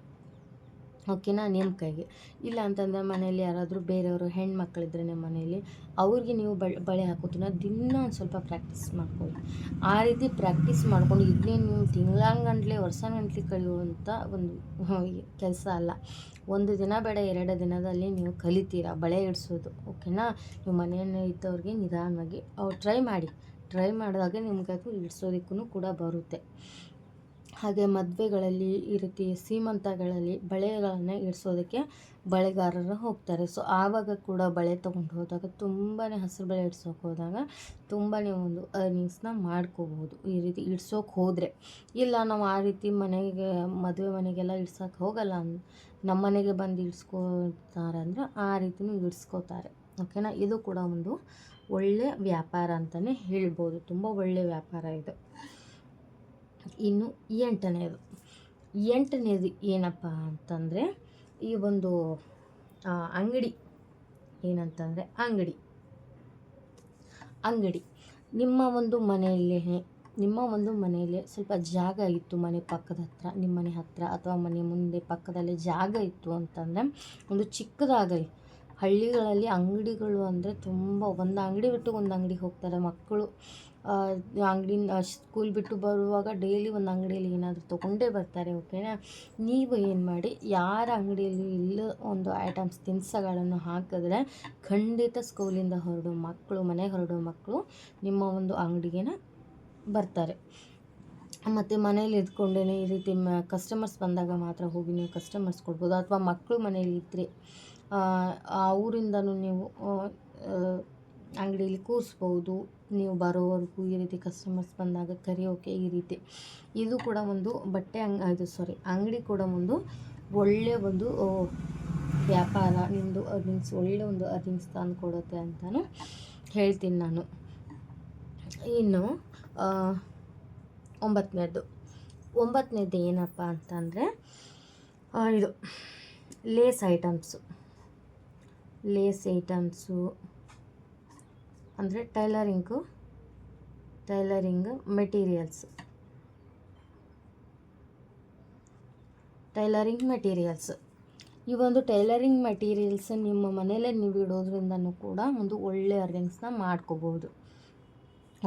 ಓಕೆನಾ ನಿಮ್ಮ ಕೈಗೆ. ಇಲ್ಲ ಅಂತಂದರೆ ಮನೇಲಿ ಯಾರಾದರೂ ಬೇರೆಯವರು ಹೆಣ್ಮಕ್ಳಿದ್ರೆ ನಿಮ್ಮ ಮನೆಯಲ್ಲಿ ಅವ್ರಿಗೆ ನೀವು ಬಳೆ ಬಳೆ ಹಾಕೋದನ್ನ ದಿನ ಒಂದು ಸ್ವಲ್ಪ ಪ್ರಾಕ್ಟೀಸ್ ಮಾಡ್ಕೊಳ್ಳಿ. ಆ ರೀತಿ ಪ್ರಾಕ್ಟೀಸ್ ಮಾಡ್ಕೊಂಡು ಇದನ್ನೇ ನೀವು ತಿಂಗಳಂಗಂಟ್ಲೆ, ವರ್ಷಗಂಟ್ಲೆ ಕಲಿಯುವಂಥ ಒಂದು ಕೆಲಸ ಅಲ್ಲ. ಒಂದು ದಿನ ಬೇಡ, ಎರಡು ದಿನದಲ್ಲಿ ನೀವು ಕಲಿತೀರಾ, ಬಳೆ ಇಡಿಸೋದು. ಓಕೆನಾ ನೀವು ಮನೆಯನ್ನು ಇದ್ದವ್ರಿಗೆ ನಿಧಾನವಾಗಿ, ಅವ್ರು ಟ್ರೈ ಮಾಡಿ. ಟ್ರೈ ಮಾಡಿದಾಗ ನಿಮಗೆ ಅದು ಇಡ್ಸೋದಕ್ಕೂ ಕೂಡ ಬರುತ್ತೆ. ಹಾಗೆ ಮದುವೆಗಳಲ್ಲಿ ಈ ರೀತಿ ಸೀಮಂತಗಳಲ್ಲಿ ಬಳೆಗಳನ್ನು ಇಡಿಸೋದಕ್ಕೆ ಬಳೆಗಾರರು ಹೋಗ್ತಾರೆ. ಸೊ ಆವಾಗ ಕೂಡ ಬಳೆ ತೊಗೊಂಡು ಹೋದಾಗ ತುಂಬಾ ಹಸಿರು ಬಳೆ ಇಡ್ಸೋಕೆ ಹೋದಾಗ ತುಂಬಾ ಒಂದು ಅರ್ನಿಂಗ್ಸ್ನ ಮಾಡ್ಕೋಬೋದು ಈ ರೀತಿ ಇಡ್ಸೋಕೆ ಹೋದರೆ. ಇಲ್ಲ, ನಾವು ಆ ರೀತಿ ಮನೆಗೆ, ಮದುವೆ ಮನೆಗೆಲ್ಲ ಇಡ್ಸೋಕೆ ಹೋಗಲ್ಲ ನಮ್ಮ ಮನೆಗೆ ಬಂದು ಇಡ್ಸ್ಕೊತಾರೆ ಅಂದರೆ ಆ ರೀತಿನೂ ಇಡ್ಸ್ಕೋತಾರೆ ಓಕೆನಾ ಇದು ಕೂಡ ಒಂದು ಒಳ್ಳೆ ವ್ಯಾಪಾರ ಅಂತಲೇ ಹೇಳ್ಬೋದು. ತುಂಬ ಒಳ್ಳೆಯ ವ್ಯಾಪಾರ ಇದು. ಇನ್ನು ಎಂಟನೇದು. ಎಂಟನೇದು ಏನಪ್ಪ ಅಂತಂದರೆ, ಈ ಒಂದು ಅಂಗಡಿ. ಏನಂತಂದರೆ, ಅಂಗಡಿ. ಅಂಗಡಿ. ನಿಮ್ಮ ಒಂದು ಮನೆಯಲ್ಲಿ, ನಿಮ್ಮ ಒಂದು ಮನೆಯಲ್ಲಿ ಸ್ವಲ್ಪ ಜಾಗ ಇತ್ತು ಮನೆ ಪಕ್ಕದ ಹತ್ರ, ನಿಮ್ಮ ಮನೆ ಹತ್ತಿರ ಅಥವಾ ಮನೆ ಮುಂದೆ ಪಕ್ಕದಲ್ಲಿ ಜಾಗ ಇತ್ತು ಅಂತಂದರೆ, ಒಂದು ಚಿಕ್ಕದಾಗಲಿ ಹಳ್ಳಿಗಳಲ್ಲಿ ಅಂಗಡಿಗಳು ಅಂದರೆ ತುಂಬ ಒಂದು ಅಂಗಡಿ ಬಿಟ್ಟು ಒಂದು ಅಂಗಡಿಗೆ ಹೋಗ್ತಾರೆ ಮಕ್ಕಳು. ಅಂಗಡಿ ಸ್ಕೂಲ್ ಬಿಟ್ಟು ಬರುವಾಗ ಡೈಲಿ ಒಂದು ಅಂಗಡಿಯಲ್ಲಿ ಏನಾದರೂ ತೊಗೊಂಡೇ ಬರ್ತಾರೆ ಓಕೆನಾ ನೀವು ಏನು ಮಾಡಿ, ಯಾರ ಅಂಗಡಿಯಲ್ಲಿ ಇಲ್ಲ ಒಂದು ಐಟಮ್ಸ್ ತಿನಿಸುಗಳನ್ನು ಹಾಕಿದ್ರೆ ಖಂಡಿತ ಸ್ಕೂಲಿಂದ ಹೊರಡೋ ಮಕ್ಕಳು ಮನೆಗೆ ಹೊರಡೋ ಮಕ್ಕಳು ನಿಮ್ಮ ಒಂದು ಅಂಗಡಿಗೆನ ಬರ್ತಾರೆ. ಮತ್ತು ಮನೇಲಿ ಇದ್ಕೊಂಡೇ ಈ ರೀತಿ ಮ ಕಸ್ಟಮರ್ಸ್ ಬಂದಾಗ ಮಾತ್ರ ಹೋಗಿ ನೀವು ಕಸ್ಟಮರ್ಸ್ ಕೊಡ್ಬೋದು ಅಥವಾ ಮಕ್ಕಳು ಮನೇಲಿ ಇದ್ದರೆ ಆ ಊರಿಂದನೂ ನೀವು ಅಂಗಡಿಯಲ್ಲಿ ಕೂರಿಸ್ಬೋದು. ನೀವು ಬರೋವರೆಗೂ ಈ ರೀತಿ ಕಸ್ಟಮರ್ಸ್ ಬಂದಾಗ ಕರಿಯೋಕೆ ಈ ರೀತಿ. ಇದು ಕೂಡ ಒಂದು ಬಟ್ಟೆ ಅಂಗ, ಇದು ಸಾರಿ ಅಂಗಡಿ ಕೂಡ ಒಂದು ಒಳ್ಳೆಯ ಒಂದು ವ್ಯಾಪಾರ. ನಿಮ್ಮದು ಅರ್ನಿಂಗ್ಸ್ ಒಳ್ಳೆಯ ಒಂದು ಅರ್ನಿಂಗ್ಸ್ ತಂದು ಕೊಡುತ್ತೆ ಅಂತಲೂ ಹೇಳ್ತೀನಿ ನಾನು. ಇನ್ನು ಒಂಬತ್ತನೇದು. ಒಂಬತ್ತನೇದು ಏನಪ್ಪ ಅಂತಂದರೆ ಇದು ಲೇಸ್ ಐಟಮ್ಸು. ಲೇಸ್ ಐಟಮ್ಸು ಅಂದರೆ tailoring, tailoring materials. Tailoring materials. ಈ ಒಂದು ಟೈಲರಿಂಗ್ ಮೆಟೀರಿಯಲ್ಸ್ ನಿಮ್ಮ ಮನೆಯಲ್ಲೇ ನೀವು ಇಡೋದ್ರಿಂದನೂ ಕೂಡ ಒಂದು ಒಳ್ಳೆಯ ಅರ್ನಿಂಗ್ಸ್ನ ಮಾಡ್ಕೋಬೋದು.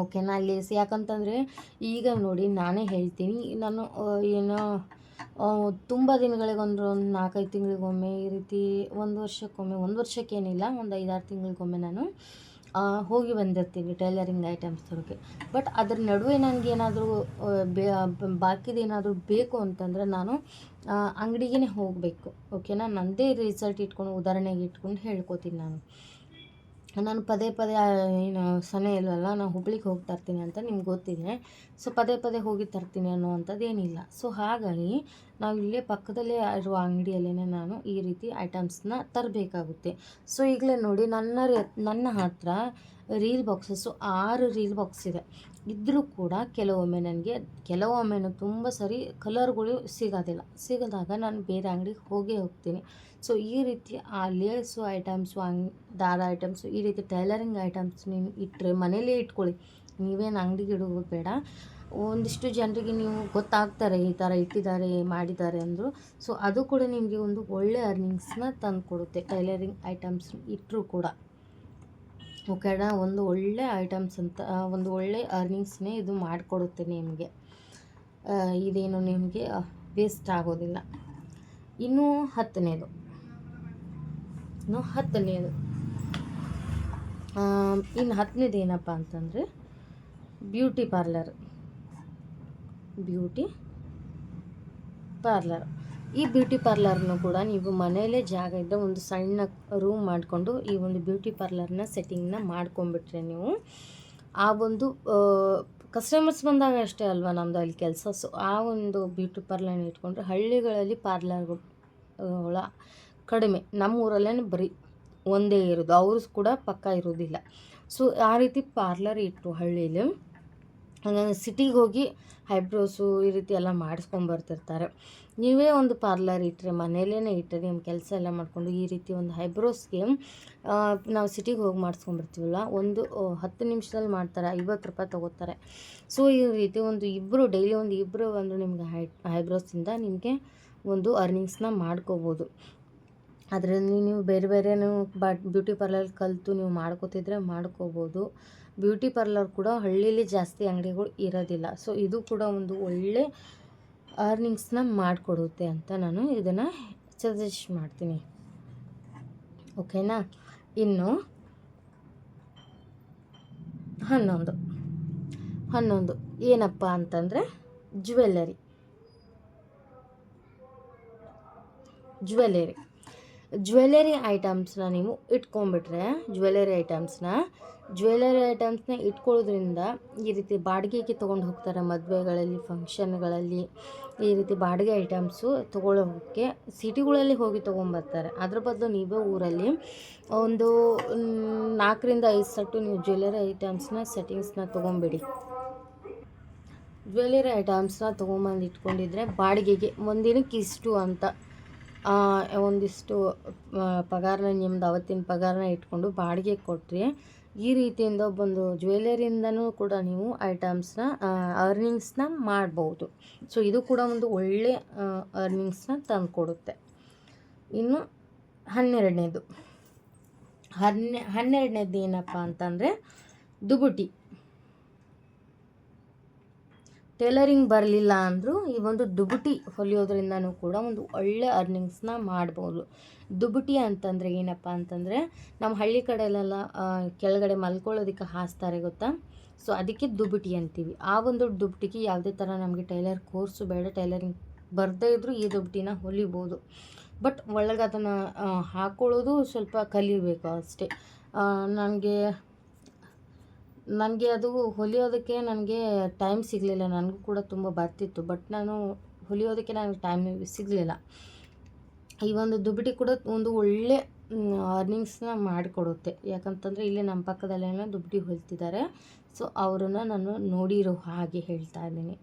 ಓಕೆನಾ ಲೇಸ್ ಯಾಕಂತಂದರೆ ಈಗ ನೋಡಿ ನಾನೇ ಹೇಳ್ತೀನಿ, ನಾನು ಏನು ತುಂಬ ದಿನಗಳಿಗೊಂದು ಒಂದು ನಾಲ್ಕೈದು ತಿಂಗಳಿಗೊಮ್ಮೆ ಈ ರೀತಿ ಒಂದು ವರ್ಷಕ್ಕೊಮ್ಮೆ, ಒಂದು ವರ್ಷಕ್ಕೇನಿಲ್ಲ, ಒಂದು ಐದಾರು ತಿಂಗಳಿಗೊಮ್ಮೆ ನಾನು ಹೋಗಿ ಬಂದಿರ್ತೀನಿ ಟೈಲರಿಂಗ್ ಐಟಮ್ಸ್ ತರೋಕ್ಕೆ ಬಟ್ ಅದ್ರ ನಡುವೆ ನನಗೇನಾದರೂ ಬೇ ಬಾಕಿದೇನಾದರೂ ಬೇಕು ಅಂತಂದರೆ ನಾನು ಅಂಗಡಿಗೇ ಹೋಗಬೇಕು. ಓಕೆನಾ ನನ್ನದೇ ರಿಸಲ್ಟ್ ಇಟ್ಕೊಂಡು, ಉದಾಹರಣೆಗೆ ಇಟ್ಕೊಂಡು ಹೇಳ್ಕೊತೀನಿ ನಾನು. ನಾನು ಪದೇ ಪದೇ ಏನು ಸನೆ ಇಲ್ವಲ್ಲ ನಾನು ಹುಬ್ಳಿಗೆ ಹೋಗ್ತಾ ಇರ್ತೀನಿ ಅಂತ ನಿಮ್ಗೆ ಗೊತ್ತಿದೆ. ಸೊ, ಪದೇ ಪದೇ ಹೋಗಿ ತರ್ತೀನಿ ಅನ್ನೋವಂಥದ್ದು ಏನಿಲ್ಲ. ಸೊ, ಹಾಗಾಗಿ ನಾವು ಇಲ್ಲೇ ಪಕ್ಕದಲ್ಲೇ ಇರುವ ಅಂಗಡಿಯಲ್ಲೇ ನಾನು ಈ ರೀತಿ ಐಟಮ್ಸ್ನ ತರಬೇಕಾಗುತ್ತೆ. ಸೊ, ಈಗಲೇ ನೋಡಿ ನನ್ನ ನನ್ನ ಹತ್ರ ರೀಲ್ ಬಾಕ್ಸಸ್ಸು ಆರು ರೀಲ್ ಬಾಕ್ಸ್ ಇದೆ. ಇದ್ದರೂ ಕೂಡ ಕೆಲವೊಮ್ಮೆ ನನಗೆ ಕೆಲವೊಮ್ಮೆನೂ ತುಂಬ ಸರಿ ಕಲರ್ಗಳು ಸಿಗೋದಿಲ್ಲ. ಸಿಗದಾಗ ನಾನು ಬೇರೆ ಅಂಗಡಿಗೆ ಹೋಗೇ ಹೋಗ್ತೀನಿ. ಸೊ, ಈ ರೀತಿ ಆ ಲೇಸು ಐಟಮ್ಸು ಅಂಗ್ ದಾರ ಐಟಮ್ಸು ಈ ರೀತಿ ಟೈಲರಿಂಗ್ ಐಟಮ್ಸ್ ನೀವು ಇಟ್ಟರೆ ಮನೇಲೇ ಇಟ್ಕೊಳ್ಳಿ. ನೀವೇನು ಅಂಗಡಿಗೆ ಇಡೋದು ಬೇಡ. ಒಂದಿಷ್ಟು ಜನರಿಗೆ ನೀವು ಗೊತ್ತಾಗ್ತಾರೆ, ಈ ಥರ ಇಟ್ಟಿದ್ದಾರೆ, ಮಾಡಿದ್ದಾರೆ ಅಂದರು. ಸೊ, ಅದು ಕೂಡ ನಿಮಗೆ ಒಂದು ಒಳ್ಳೆ ಅರ್ನಿಂಗ್ಸ್ನ ತಂದು ಕೊಡುತ್ತೆ ಟೈಲರಿಂಗ್ ಐಟಮ್ಸ್ ಇಟ್ಟರೂ ಕೂಡ. ಓಕೆನಾ ಒಂದು ಒಳ್ಳೆ ಐಟಮ್ಸ್ ಅಂತ ಒಂದು ಒಳ್ಳೆ ಅರ್ನಿಂಗ್ಸ್ನೇ ಇದು ಮಾಡಿಕೊಡುತ್ತೆ ನಿಮಗೆ. ಇದೇನು ನಿಮಗೆ ವೇಸ್ಟ್ ಆಗೋದಿಲ್ಲ. ಇನ್ನೂ ಹತ್ತನೇದು. ಇನ್ನು ಹತ್ತನೇದು. ಇನ್ನು ಹತ್ತನೇದು ಏನಪ್ಪ ಅಂತಂದರೆ ಬ್ಯೂಟಿ ಪಾರ್ಲರ್ ಬ್ಯೂಟಿ ಪಾರ್ಲರ್ ಈ ಬ್ಯೂಟಿ ಪಾರ್ಲರ್ನು ಕೂಡ ನೀವು ಮನೆಯಲ್ಲೇ ಜಾಗ ಇದ್ದ ಒಂದು ಸಣ್ಣ ರೂಮ್ ಮಾಡಿಕೊಂಡು ಈ ಒಂದು ಬ್ಯೂಟಿ ಪಾರ್ಲರ್ನ ಸೆಟ್ಟಿಂಗ್ನ ಮಾಡ್ಕೊಂಬಿಟ್ರೆ ನೀವು ಆ ಒಂದು ಕಸ್ಟಮರ್ಸ್ ಬಂದಾಗ ಅಷ್ಟೇ ಅಲ್ವಾ ನಮ್ಮದು ಅಲ್ಲಿ ಕೆಲಸ. ಸೊ ಆ ಒಂದು ಬ್ಯೂಟಿ ಪಾರ್ಲರ್ನ ಇಟ್ಕೊಂಡ್ರೆ ಹಳ್ಳಿಗಳಲ್ಲಿ ಪಾರ್ಲರ್ಗಳ ಕಡಿಮೆ. ನಮ್ಮ ಊರಲ್ಲೇ ಬರೀ ಒಂದೇ ಇರೋದು. ಅವರು ಕೂಡ ಪಕ್ಕ ಇರೋದಿಲ್ಲ. ಸೊ ಆ ರೀತಿ ಪಾರ್ಲರ್ ಇಟ್ಟು ಹಳ್ಳೀಲಿ ಸಿಟಿಗೆ ಹೋಗಿ ಹೈಬ್ರೋಸು ಈ ರೀತಿ ಎಲ್ಲ ಮಾಡಿಸ್ಕೊಂಬರ್ತಿರ್ತಾರೆ ನೀವೇ ಒಂದು ಪಾರ್ಲರ್ ಇಟ್ಟರೆ ಮನೇಲೇ ಇಟ್ಟರೆ ನಿಮ್ಮ ಕೆಲಸ ಎಲ್ಲ ಮಾಡಿಕೊಂಡು ಈ ರೀತಿ ಒಂದು ಹೈಬ್ರೋಸ್ಗೆ ನಾವು ಸಿಟಿಗೆ ಹೋಗಿ ಮಾಡಿಸ್ಕೊಂಬರ್ತೀವಲ್ಲ ಒಂದು ಹತ್ತು ನಿಮಿಷದಲ್ಲಿ ಮಾಡ್ತಾರೆ, ಐವತ್ತು ರೂಪಾಯಿ ತೊಗೋತಾರೆ. ಸೊ, ಈ ರೀತಿ ಒಂದು ಇಬ್ಬರು ಡೈಲಿ ಒಂದು ಇಬ್ಬರು ಒಂದು ನಿಮಗೆ ಹೈ, ಹೈಬ್ರೋಸಿಂದ ನಿಮಗೆ ಒಂದು ಅರ್ನಿಂಗ್ಸ್ನ ಮಾಡ್ಕೋಬೋದು. ಅದರಲ್ಲಿ ನೀವು ಬೇರೆ ಬೇರೆನೂ ಬಟ್ ಬ್ಯೂಟಿ ಪಾರ್ಲರ್ ಕಲಿತು ನೀವು ಮಾಡ್ಕೊತಿದ್ರೆ ಮಾಡ್ಕೋಬೋದು. ಬ್ಯೂಟಿ ಪಾರ್ಲರ್ ಕೂಡ ಹಳ್ಳೀಲಿ ಜಾಸ್ತಿ ಅಂಗಡಿಗಳು ಇರೋದಿಲ್ಲ. ಸೊ ಇದು ಕೂಡ ಒಂದು ಒಳ್ಳೆ ಅರ್ನಿಂಗ್ಸ್ನ ಮಾಡಿಕೊಡುತ್ತೆ ಅಂತ ನಾನು ಇದನ್ನು ಸಜೆಸ್ಟ್ ಮಾಡ್ತೀನಿ. ಓಕೆನಾ ಇನ್ನು ಹನ್ನೊಂದು. ಹನ್ನೊಂದು. ಏನಪ್ಪ ಅಂತಂದರೆ ಜ್ಯುವೆಲ್ಲರಿ ಜ್ಯುವೆಲ್ಲರಿ ಜ್ಯುವೆಲರಿ ಐಟಮ್ಸ್ನ ನೀವು ಇಟ್ಕೊಂಡ್ಬಿಟ್ರೆ ಜ್ಯುವೆಲರಿ ಐಟಮ್ಸ್ನ ಜ್ಯುವೆಲರಿ ಐಟಮ್ಸ್ನ ಇಟ್ಕೊಳ್ಳೋದ್ರಿಂದ ಈ ರೀತಿ ಬಾಡಿಗೆಗೆ ತೊಗೊಂಡು ಹೋಗ್ತಾರೆ, ಮದುವೆಗಳಲ್ಲಿ ಫಂಕ್ಷನ್ಗಳಲ್ಲಿ ಈ ರೀತಿ ಬಾಡಿಗೆ ಐಟಮ್ಸು ತೊಗೊಳ್ಳೋಕ್ಕೆ ಸಿಟಿಗಳಲ್ಲಿ ಹೋಗಿ ತೊಗೊಂಬರ್ತಾರೆ ಅದ್ರ ಬದಲು ನೀವೇ ಊರಲ್ಲಿ ಒಂದು ನಾಲ್ಕರಿಂದ ಐದು ಸಟ್ಟು ನೀವು ಜ್ಯುವೆಲರಿ ಐಟಮ್ಸ್ನ ಸೆಟ್ಟಿಂಗ್ಸ್ನ ತೊಗೊಂಬಿಡಿ ಜ್ಯುವೆಲರಿ ಐಟಮ್ಸ್ನ ತೊಗೊಂಬಂದು ಇಟ್ಕೊಂಡಿದ್ರೆ ಬಾಡಿಗೆಗೆ ಒಂದಿನಕ್ಕೆ ಇಷ್ಟು ಅಂತ ಒಂದಿಷ್ಟು ಪಗಾರನ, ನಿಮ್ದು ಅವತ್ತಿನ ಪಗಾರನ ಇಟ್ಕೊಂಡು ಬಾಡಿಗೆ ಕೊಟ್ಟರೆ ಈ ರೀತಿಯಿಂದ ಒಂದು ಜ್ಯುವೆಲರಿಯಿಂದನೂ ಕೂಡ ನೀವು ಐಟಮ್ಸ್ನ ಅರ್ನಿಂಗ್ಸ್ನ ಮಾಡ್ಬೋದು. ಸೊ ಇದು ಕೂಡ ಒಂದು ಒಳ್ಳೆ ಅರ್ನಿಂಗ್ಸ್ನ ತಂದುಕೊಡುತ್ತೆ. ಇನ್ನು ಹನ್ನೆರಡನೇದು. ಹನ್ನೆ, ಹನ್ನೆರಡನೇದು ಏನಪ್ಪ ಅಂತಂದರೆ ದುಬುಟಿ. ಟೇಲರಿಂಗ್ ಬರಲಿಲ್ಲ ಅಂದರೂ ಈ ಒಂದು ದುಬುಟಿ ಹೊಲಿಯೋದ್ರಿಂದನೂ ಕೂಡ ಒಂದು ಒಳ್ಳೆ ಅರ್ನಿಂಗ್ಸ್ನ ಮಾಡ್ಬೋದು. ದುಬುಟಿ ಅಂತಂದರೆ ಏನಪ್ಪ ಅಂತಂದರೆ ನಮ್ಮ ಹಳ್ಳಿ ಕಡೆಯಲ್ಲೆಲ್ಲ ಕೆಳಗಡೆ ಮಲ್ಕೊಳ್ಳೋದಕ್ಕೆ ಹಾಸ್ತಾರೆ ಗೊತ್ತಾ? ಸೊ ಅದಕ್ಕೆ ದುಬುಟಿ ಅಂತೀವಿ. ಆ ಒಂದು ದುಬುಟಿಗೆ ಯಾವುದೇ ಥರ ನಮಗೆ ಟೈಲರ್ ಕೋರ್ಸು ಬೇಡ, ಟೈಲರಿಂಗ್ ಬರದೇ ಇದ್ದರೂ ಈ ದುಬುಟಿನ ಹೊಲಿಬೋದು. ಬಟ್ ಒಳಗೆ ಅದನ್ನು ಹಾಕ್ಕೊಳ್ಳೋದು ಸ್ವಲ್ಪ ಕಲಿಬೇಕು ಅಷ್ಟೇ. ನನಗೆ ನನಗೆ ಅದು ಹೊಲಿಯೋದಕ್ಕೆ ನನಗೆ ಟೈಮ್ ಸಿಗಲಿಲ್ಲ. ನನಗೂ ಕೂಡ ತುಂಬ ಬರ್ತಿತ್ತು. ಬಟ್ ನಾನು ಹೊಲಿಯೋದಕ್ಕೆ ನನಗೆ ಟೈಮ್ ಸಿಗಲಿಲ್ಲ. ಈ ಒಂದು ದುಬಿಟಿ ಕೂಡ ಒಂದು ಒಳ್ಳೆ ಅರ್ನಿಂಗ್ಸ್ನ ಮಾಡಿಕೊಡುತ್ತೆ. ಯಾಕಂತಂದರೆ ಇಲ್ಲಿ ನಮ್ಮ ಪಕ್ಕದಲ್ಲೆಲ್ಲ ದುಬಿಟಿ ಹೊಲ್ತಿದ್ದಾರೆ. ಸೊ ಅವರನ್ನು ನಾನು ನೋಡಿರೋ ಹಾಗೆ ಹೇಳ್ತಾ ಇದ್ದೀನಿ.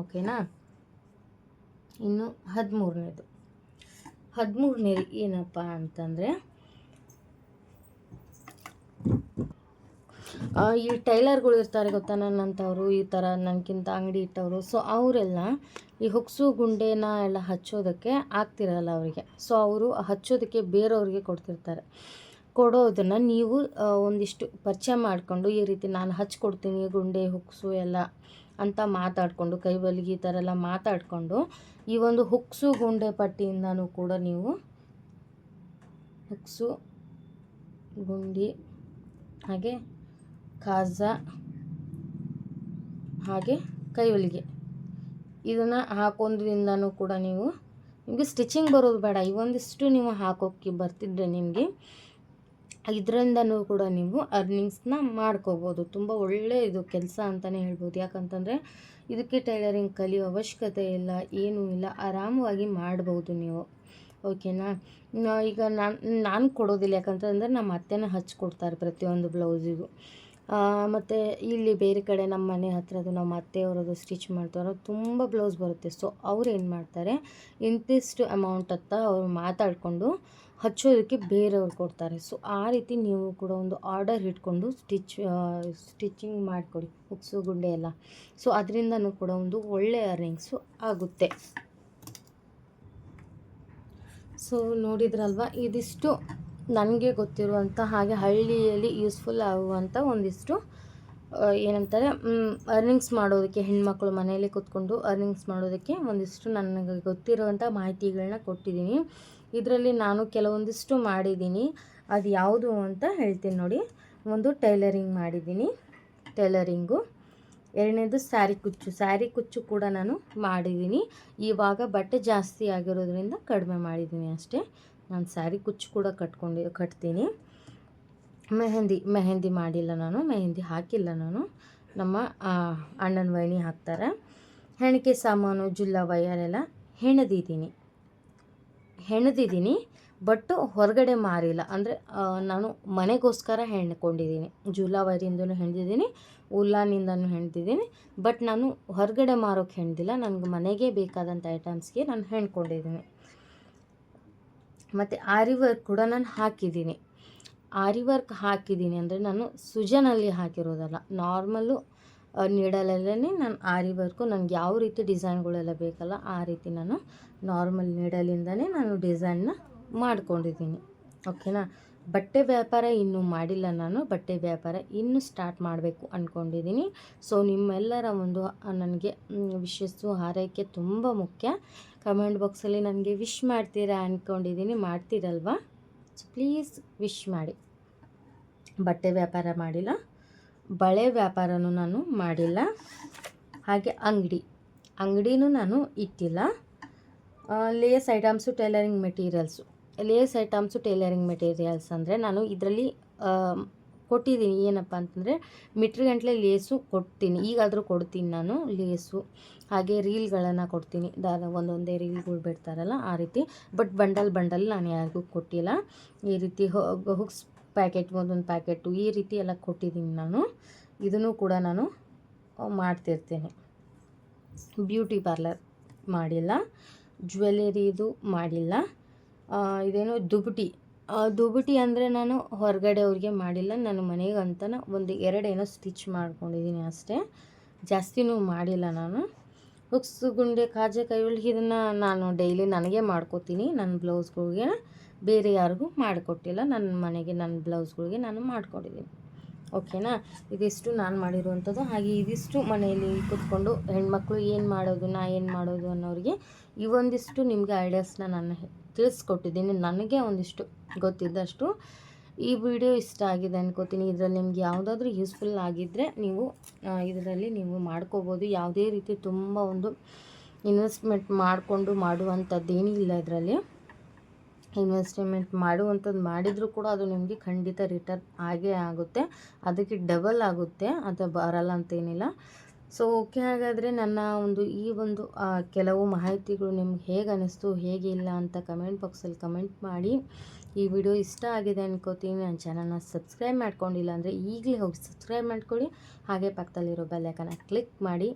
ಓಕೆನಾ ಇನ್ನು ಹದಿಮೂರನೇದು. ಹದಿಮೂರನೇದು ಏನಪ್ಪ ಅಂತಂದರೆ ಈ ಟೈಲರ್ಗಳು ಇರ್ತಾರೆ ಗೊತ್ತಾ ನನ್ನಂಥವ್ರು, ಈ ಥರ ನನಗಿಂತ ಅಂಗಡಿ ಇಟ್ಟವರು. ಸೊ ಅವರೆಲ್ಲ ಈ ಹುಕ್ಸು ಗುಂಡೆನ ಎಲ್ಲ ಹಚ್ಚೋದಕ್ಕೆ ಆಗ್ತಿರಲ್ಲ ಅವರಿಗೆ. ಸೊ ಅವರು ಹಚ್ಚೋದಕ್ಕೆ ಬೇರೆಯವ್ರಿಗೆ ಕೊಡ್ತಿರ್ತಾರೆ. ಕೊಡೋದನ್ನು ನೀವು ಒಂದಿಷ್ಟು ಪರಿಚಯ ಮಾಡಿಕೊಂಡು ಈ ರೀತಿ ನಾನು ಹಚ್ಕೊಡ್ತೀನಿ ಗುಂಡೆ, ಹುಕ್ಸು ಎಲ್ಲ ಅಂತ ಮಾತಾಡಿಕೊಂಡು, ಕೈ ಬಲಿಗೆ ಈ ಥರ ಎಲ್ಲ ಮಾತಾಡಿಕೊಂಡು ಈ ಒಂದು ಹುಕ್ಸು ಗುಂಡೆ ಪಟ್ಟಿಯಿಂದನೂ ಕೂಡ ನೀವು ಹುಕ್ಸು ಗುಂಡಿ ಹಾಗೆ ಖಾಜ ಹಾಗೆ ಕೈವಲಿಗೆ. ಇದನ್ನು ಹಾಕೋದ್ರಿಂದನೂ ಕೂಡ ನೀವು ನಿಮಗೆ ಸ್ಟಿಚಿಂಗ್ ಬರೋದು ಬೇಡ. ಇವೊಂದಿಷ್ಟು ನೀವು ಹಾಕೋಕ್ಕೆ ಬರ್ತಿದ್ರೆ ನಿಮಗೆ ಇದರಿಂದನೂ ಕೂಡ ನೀವು ಅರ್ನಿಂಗ್ಸ್ನ ಮಾಡ್ಕೋಬೋದು. ತುಂಬ ಒಳ್ಳೆಯ ಇದು ಕೆಲಸ ಅಂತಲೇ ಹೇಳ್ಬೋದು. ಯಾಕಂತಂದರೆ ಇದಕ್ಕೆ ಟೈಲರಿಂಗ್ ಕಲಿಯೋ ಅವಶ್ಯಕತೆ ಇಲ್ಲ, ಏನೂ ಇಲ್ಲ. ಆರಾಮವಾಗಿ ಮಾಡ್ಬೋದು ನೀವು. ಓಕೆನಾ ಈಗ ನಾನು ನಾನು ಕೊಡೋದಿಲ್ಲ. ಯಾಕಂತಂದರೆ ನಮ್ಮ ಅತ್ತೆನ ಹಚ್ಕೊಡ್ತಾರೆ ಪ್ರತಿಯೊಂದು ಬ್ಲೌಸಿಗೂ. ಮತ್ತು ಇಲ್ಲಿ ಬೇರೆ ಕಡೆ ನಮ್ಮ ಮನೆ ಹತ್ರದ್ದು ನಮ್ಮ ಅತ್ತೆಯವರದು ಸ್ಟಿಚ್ ಮಾಡ್ತಾರೋ ತುಂಬ ಬ್ಲೌಸ್ ಬರುತ್ತೆ. ಸೊ ಅವ್ರು ಏನು ಮಾಡ್ತಾರೆ, ಇಂತಿಷ್ಟು ಅಮೌಂಟ್ ಅಂತ ಅವ್ರು ಮಾತಾಡಿಕೊಂಡು ಹಚ್ಚೋದಕ್ಕೆ ಬೇರೆಯವ್ರು ಕೊಡ್ತಾರೆ. ಸೊ ಆ ರೀತಿ ನೀವು ಕೂಡ ಒಂದು ಆರ್ಡರ್ ಇಟ್ಕೊಂಡು ಸ್ಟಿಚ್ ಸ್ಟಿಚಿಂಗ್ ಮಾಡಿಕೊಡಿ ಹುಕ್ಸು ಗುಂಡೆ ಎಲ್ಲ. ಸೊ ಅದರಿಂದನೂ ಕೂಡ ಒಂದು ಒಳ್ಳೆಯ ಅರ್ನಿಂಗ್ಸು ಆಗುತ್ತೆ. ಸೊ ನೋಡಿದ್ರಲ್ವ? ಇದಿಷ್ಟು. ನನಗೆ ಗೊತ್ತಿರುವಂಥ ಹಾಗೆ ಹಳ್ಳಿಯಲ್ಲಿ ಯೂಸ್ಫುಲ್ ಆಗುವಂಥ ಒಂದಿಷ್ಟು ಏನಂತಾರೆ ಅರ್ನಿಂಗ್ಸ್ ಮಾಡೋದಕ್ಕೆ, ಹೆಣ್ಮಕ್ಳು ಮನೆಯಲ್ಲಿ ಕೂತ್ಕೊಂಡು ಅರ್ನಿಂಗ್ಸ್ ಮಾಡೋದಕ್ಕೆ ಒಂದಿಷ್ಟು ನನಗೆ ಗೊತ್ತಿರುವಂಥ ಮಾಹಿತಿಗಳನ್ನ ಕೊಟ್ಟಿದ್ದೀನಿ. ಇದರಲ್ಲಿ ನಾನು ಕೆಲವೊಂದಿಷ್ಟು ಮಾಡಿದ್ದೀನಿ. ಅದು ಯಾವುದು ಅಂತ ಹೇಳ್ತೀನಿ ನೋಡಿ. ಒಂದು ಟೈಲರಿಂಗ್ ಮಾಡಿದ್ದೀನಿ. ಟೈಲರಿಂಗು. ಎರಡನೇದು ಸ್ಯಾರಿ ಕುಚ್ಚು. ಸ್ಯಾರಿ ಕುಚ್ಚು ಕೂಡ ನಾನು ಮಾಡಿದ್ದೀನಿ. ಇವಾಗ ಬಟ್ಟೆ ಜಾಸ್ತಿ ಆಗಿರೋದ್ರಿಂದ ಕಡಿಮೆ ಮಾಡಿದ್ದೀನಿ ಅಷ್ಟೇ. ನಾನು ಸ್ಯಾರಿ ಕುಚ್ಚು ಕೂಡ ಕಟ್ಕೊಂಡು, ಕಟ್ತೀನಿ. ಮೆಹಂದಿ ಮೆಹಂದಿ ಮಾಡಿಲ್ಲ ನಾನು. ಮೆಹಂದಿ ಹಾಕಿಲ್ಲ ನಾನು. ನಮ್ಮ ಅಣ್ಣನ ವೈನಿ ಹಾಕ್ತಾರೆ. ಹೆಣಿಕೆ ಸಾಮಾನು, ಜುಲ್ಲ, ವೈಯರೆಲ್ಲ ಹೆಣೆದಿದ್ದೀನಿ. ಹೆಣೆದಿದ್ದೀನಿ. ಬಟ್ ಹೊರಗಡೆ ಮಾರಿಲ್ಲ. ಅಂದರೆ ನಾನು ಮನೆಗೋಸ್ಕರ ಹೆಣ್ಕೊಂಡಿದ್ದೀನಿ. ಜೂಲಾವರಿಯಿಂದನೂ ಹೆಣ್ದಿದ್ದೀನಿ, ಉಲ್ಲಾನಿಂದನೂ ಹೆಣ್ದಿದ್ದೀನಿ. ಬಟ್ ನಾನು ಹೊರಗಡೆ ಮಾರೋಕ್ಕೆ ಹೆಣ್ದಿಲ್ಲ. ನನಗೆ ಮನೆಗೆ ಬೇಕಾದಂಥ ಐಟಮ್ಸ್ಗೆ ನಾನು ಹೆಣ್ಕೊಂಡಿದ್ದೀನಿ. ಮತ್ತು ಆರಿ ವರ್ಕ್ ಕೂಡ ನಾನು ಹಾಕಿದ್ದೀನಿ. ಆರಿ ವರ್ಕ್ ಹಾಕಿದ್ದೀನಿ ಅಂದರೆ ನಾನು ಸುಜನಲ್ಲಿ ಹಾಕಿರೋದಲ್ಲ. ನಾರ್ಮಲ್ಲು ನೀಡಲಲ್ಲೇ ನಾನು ಆರಿ ವರ್ಕು. ನನಗೆ ಯಾವ ರೀತಿ ಡಿಸೈನ್ಗಳೆಲ್ಲ ಬೇಕಲ್ಲ ಆ ರೀತಿ ನಾನು ನಾರ್ಮಲ್ ನೀಡಲಿಂದನೇ ನಾನು ಡಿಸೈನ್ನ ಮಾಡ್ಕೊಂಡಿದ್ದೀನಿ. ಓಕೆನಾ? ಬಟ್ಟೆ ವ್ಯಾಪಾರ ಇನ್ನೂ ಮಾಡಿಲ್ಲ ನಾನು. ಬಟ್ಟೆ ವ್ಯಾಪಾರ ಇನ್ನೂ ಸ್ಟಾರ್ಟ್ ಮಾಡಬೇಕು ಅಂದ್ಕೊಂಡಿದ್ದೀನಿ ಸೊ, ನಿಮ್ಮೆಲ್ಲರ ಒಂದು ನನಗೆ ವಿಶಸ್ಸು, ಹಾರೈಕೆ ತುಂಬ ಮುಖ್ಯ. ಕಮೆಂಟ್ ಬಾಕ್ಸಲ್ಲಿ ನನಗೆ ವಿಶ್ ಮಾಡ್ತೀರಾ ಅಂದ್ಕೊಂಡಿದ್ದೀನಿ ಮಾಡ್ತೀರಲ್ವಾ? ಸೊ, ಪ್ಲೀಸ್ ವಿಶ್ ಮಾಡಿ. ಬಟ್ಟೆ ವ್ಯಾಪಾರ ಮಾಡಿಲ್ಲ. ಬಳೆ ವ್ಯಾಪಾರನೂ ನಾನು ಮಾಡಿಲ್ಲ. ಹಾಗೆ ಅಂಗಡಿ. ಅಂಗಡಿನೂ ನಾನು ಇಟ್ಟಿಲ್ಲ. Lace items, tailoring materials. Lace items tailoring materials ಅಂದರೆ ನಾನು ಇದರಲ್ಲಿ ಕೊಟ್ಟಿದ್ದೀನಿ. ಏನಪ್ಪ ಅಂತಂದರೆ ಮೀಟ್ರ್ ಗಂಟಲೆ ಲೇಸು ಕೊಡ್ತೀನಿ. ಈಗಾದರೂ ಕೊಡ್ತೀನಿ ನಾನು ಲೇಸು ಹಾಗೆ ರೀಲ್ಗಳನ್ನು ಕೊಡ್ತೀನಿ. ದಾದ ಒಂದೊಂದೇ ರೀಲ್ಗಳು ಬಿಡ್ತಾರಲ್ಲ ಆ ರೀತಿ. ಬಟ್ ಬಂಡಲ್ ಬಂಡಲ್ ನಾನು ಯಾರಿಗೂ ಕೊಟ್ಟಿಲ್ಲ. ಈ ರೀತಿ ಹುಕ್ಸ್ ಪ್ಯಾಕೆಟ್ ಒಂದೊಂದು ಪ್ಯಾಕೆಟು ಈ ರೀತಿ ಎಲ್ಲ ಕೊಟ್ಟಿದ್ದೀನಿ ನಾನು. ಇದನ್ನು ಕೂಡ ನಾನು ಮಾಡ್ತಿರ್ತೀನಿ. ಬ್ಯೂಟಿ ಪಾರ್ಲರ್ ಮಾಡಿಲ್ಲ. ಜ್ಯುವೆಲರಿದು ಮಾಡಿಲ್ಲ. ಇದೇನೋ ದುಬುಟಿ. ದುಬುಟಿ ಅಂದರೆ ನಾನು ಹೊರಗಡೆ ಅವ್ರಿಗೆ ಮಾಡಿಲ್ಲ ನಾನು ಮನೆಗೆ ಅಂತ ಒಂದು ಎರಡೇನೋ ಸ್ಟಿಚ್ ಮಾಡ್ಕೊಂಡಿದ್ದೀನಿ ಅಷ್ಟೇ. ಜಾಸ್ತಿನೂ ಮಾಡಿಲ್ಲ ನಾನು. ಹುಕ್ಸು ಗುಂಡೆ, ಕಾಜೆ ಕೈಯೊಳಗೆ ಇದನ್ನು ನಾನು ಡೈಲಿ ನನಗೆ ಮಾಡ್ಕೋತೀನಿ, ನನ್ನ ಬ್ಲೌಸ್ಗಳಿಗೆ. ಬೇರೆ ಯಾರಿಗೂ ಮಾಡಿಕೊಟ್ಟಿಲ್ಲ, ನನ್ನ ಮನೆಗೆ, ನನ್ನ ಬ್ಲೌಸ್ಗಳಿಗೆ ನಾನು ಮಾಡ್ಕೊಂಡಿದ್ದೀನಿ. ಓಕೆನಾ? ಇದಿಷ್ಟು ನಾನು ಮಾಡಿರುವಂಥದ್ದು. ಹಾಗೆ ಇದಿಷ್ಟು ಮನೆಯಲ್ಲಿ ಕೂತ್ಕೊಂಡು ಹೆಣ್ಮಕ್ಳು ಏನು ಮಾಡೋದು, ನಾ ಏನು ಮಾಡೋದು ಅನ್ನೋರಿಗೆ ಇವೊಂದಿಷ್ಟು ನಿಮಗೆ ಐಡಿಯಾಸ್ನ ನಾನು ತಿಳಿಸ್ಕೊಟ್ಟಿದ್ದೀನಿ. ನನಗೆ ಒಂದಿಷ್ಟು ಗೊತ್ತಿದ್ದಷ್ಟು ಈ ವಿಡಿಯೋ ಇಷ್ಟ ಆಗಿದೆ ಅನ್ಕೋತೀನಿ. ಇದರಲ್ಲಿ ನಿಮ್ಗೆ ಯಾವುದಾದ್ರೂ ಯೂಸ್ಫುಲ್ ಆಗಿದ್ದರೆ ನೀವು ಇದರಲ್ಲಿ ನೀವು ಮಾಡ್ಕೋಬೋದು. ಯಾವುದೇ ರೀತಿ ತುಂಬ ಒಂದು ಇನ್ವೆಸ್ಟ್ಮೆಂಟ್ ಮಾಡಿಕೊಂಡು ಮಾಡುವಂಥದ್ದು ಏನಿಲ್ಲ ಇದರಲ್ಲಿ. ಇನ್ವೆಸ್ಟ್ಮೆಂಟ್ ಮಾಡುವಂಥದ್ದು ಮಾಡಿದರೂ ಕೂಡ ಅದು ನಿಮಗೆ ಖಂಡಿತ ರಿಟರ್ನ್ ಆಗೇ ಆಗುತ್ತೆ. ಅದಕ್ಕೆ ಡಬಲ್ ಆಗುತ್ತೆ. ಅದು ಬರಲ್ಲ ಅಂತೇನಿಲ್ಲ. ಸೊ ಓಕೆ ಹಾಗಾದರೆ ನನ್ನ ಒಂದು ಈ ಒಂದು ಕೆಲವು ಮಾಹಿತಿಗಳು ನಿಮ್ಗೆ ಹೇಗೆ ಅನ್ನಿಸ್ತು ಹೇಗೆ ಇಲ್ಲ ಅಂತ ಕಮೆಂಟ್ ಬಾಕ್ಸಲ್ಲಿ ಕಮೆಂಟ್ ಮಾಡಿ. ಈ ವಿಡಿಯೋ ಇಷ್ಟ ಆಗಿದೆ ಅನ್ಕೋತೀನಿ. ನನ್ನ ಚಾನಲ್ನ ಸಬ್ಸ್ಕ್ರೈಬ್ ಮಾಡ್ಕೊಂಡಿಲ್ಲ ಅಂದರೆ ಈಗಲೇ ಹೋಗಿ ಸಬ್ಸ್ಕ್ರೈಬ್ ಮಾಡ್ಕೊಳ್ಳಿ. ಹಾಗೆ ಪಕ್ಕದಲ್ಲಿರೋ ಬೆಲ್ಲೈಕನ್ನ ಕ್ಲಿಕ್ ಮಾಡಿ.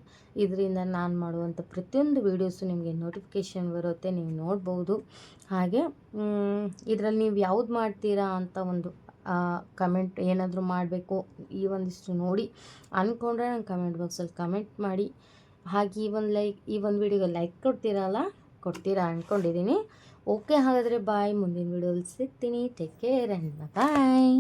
ಇದರಿಂದ ನಾನು ಮಾಡುವಂಥ ಪ್ರತಿಯೊಂದು ವೀಡಿಯೋಸು ನಿಮಗೆ ನೋಟಿಫಿಕೇಷನ್ ಬರುತ್ತೆ. ನೀವು ನೋಡ್ಬೋದು. ಹಾಗೆ ಇದರಲ್ಲಿ ನೀವು ಯಾವ್ದು ಮಾಡ್ತೀರಾ ಅಂತ ಒಂದು ಕಮೆಂಟ್ ಏನಾದರೂ ಮಾಡಬೇಕು ಈ ಒಂದಿಷ್ಟು ನೋಡಿ ಅಂದ್ಕೊಂಡ್ರೆ ನಂಗೆ ಕಮೆಂಟ್ ಬಾಕ್ಸಲ್ಲಿ ಕಮೆಂಟ್ ಮಾಡಿ. ಹಾಗೆ ಈ ಒಂದು ಲೈಕ್ ಈ ಒಂದು ವಿಡಿಯೋಗೆ ಲೈಕ್ ಕೊಡ್ತೀರಲ್ಲ? ಕೊಡ್ತೀರಾ ಅಂದ್ಕೊಂಡಿದ್ದೀನಿ ಓಕೆ ಹಾಗಾದರೆ ಬಾಯ್ ಮುಂದಿನ ವಿಡಿಯೋಲಿ ಸಿಗ್ತೀನಿ. Take care and bye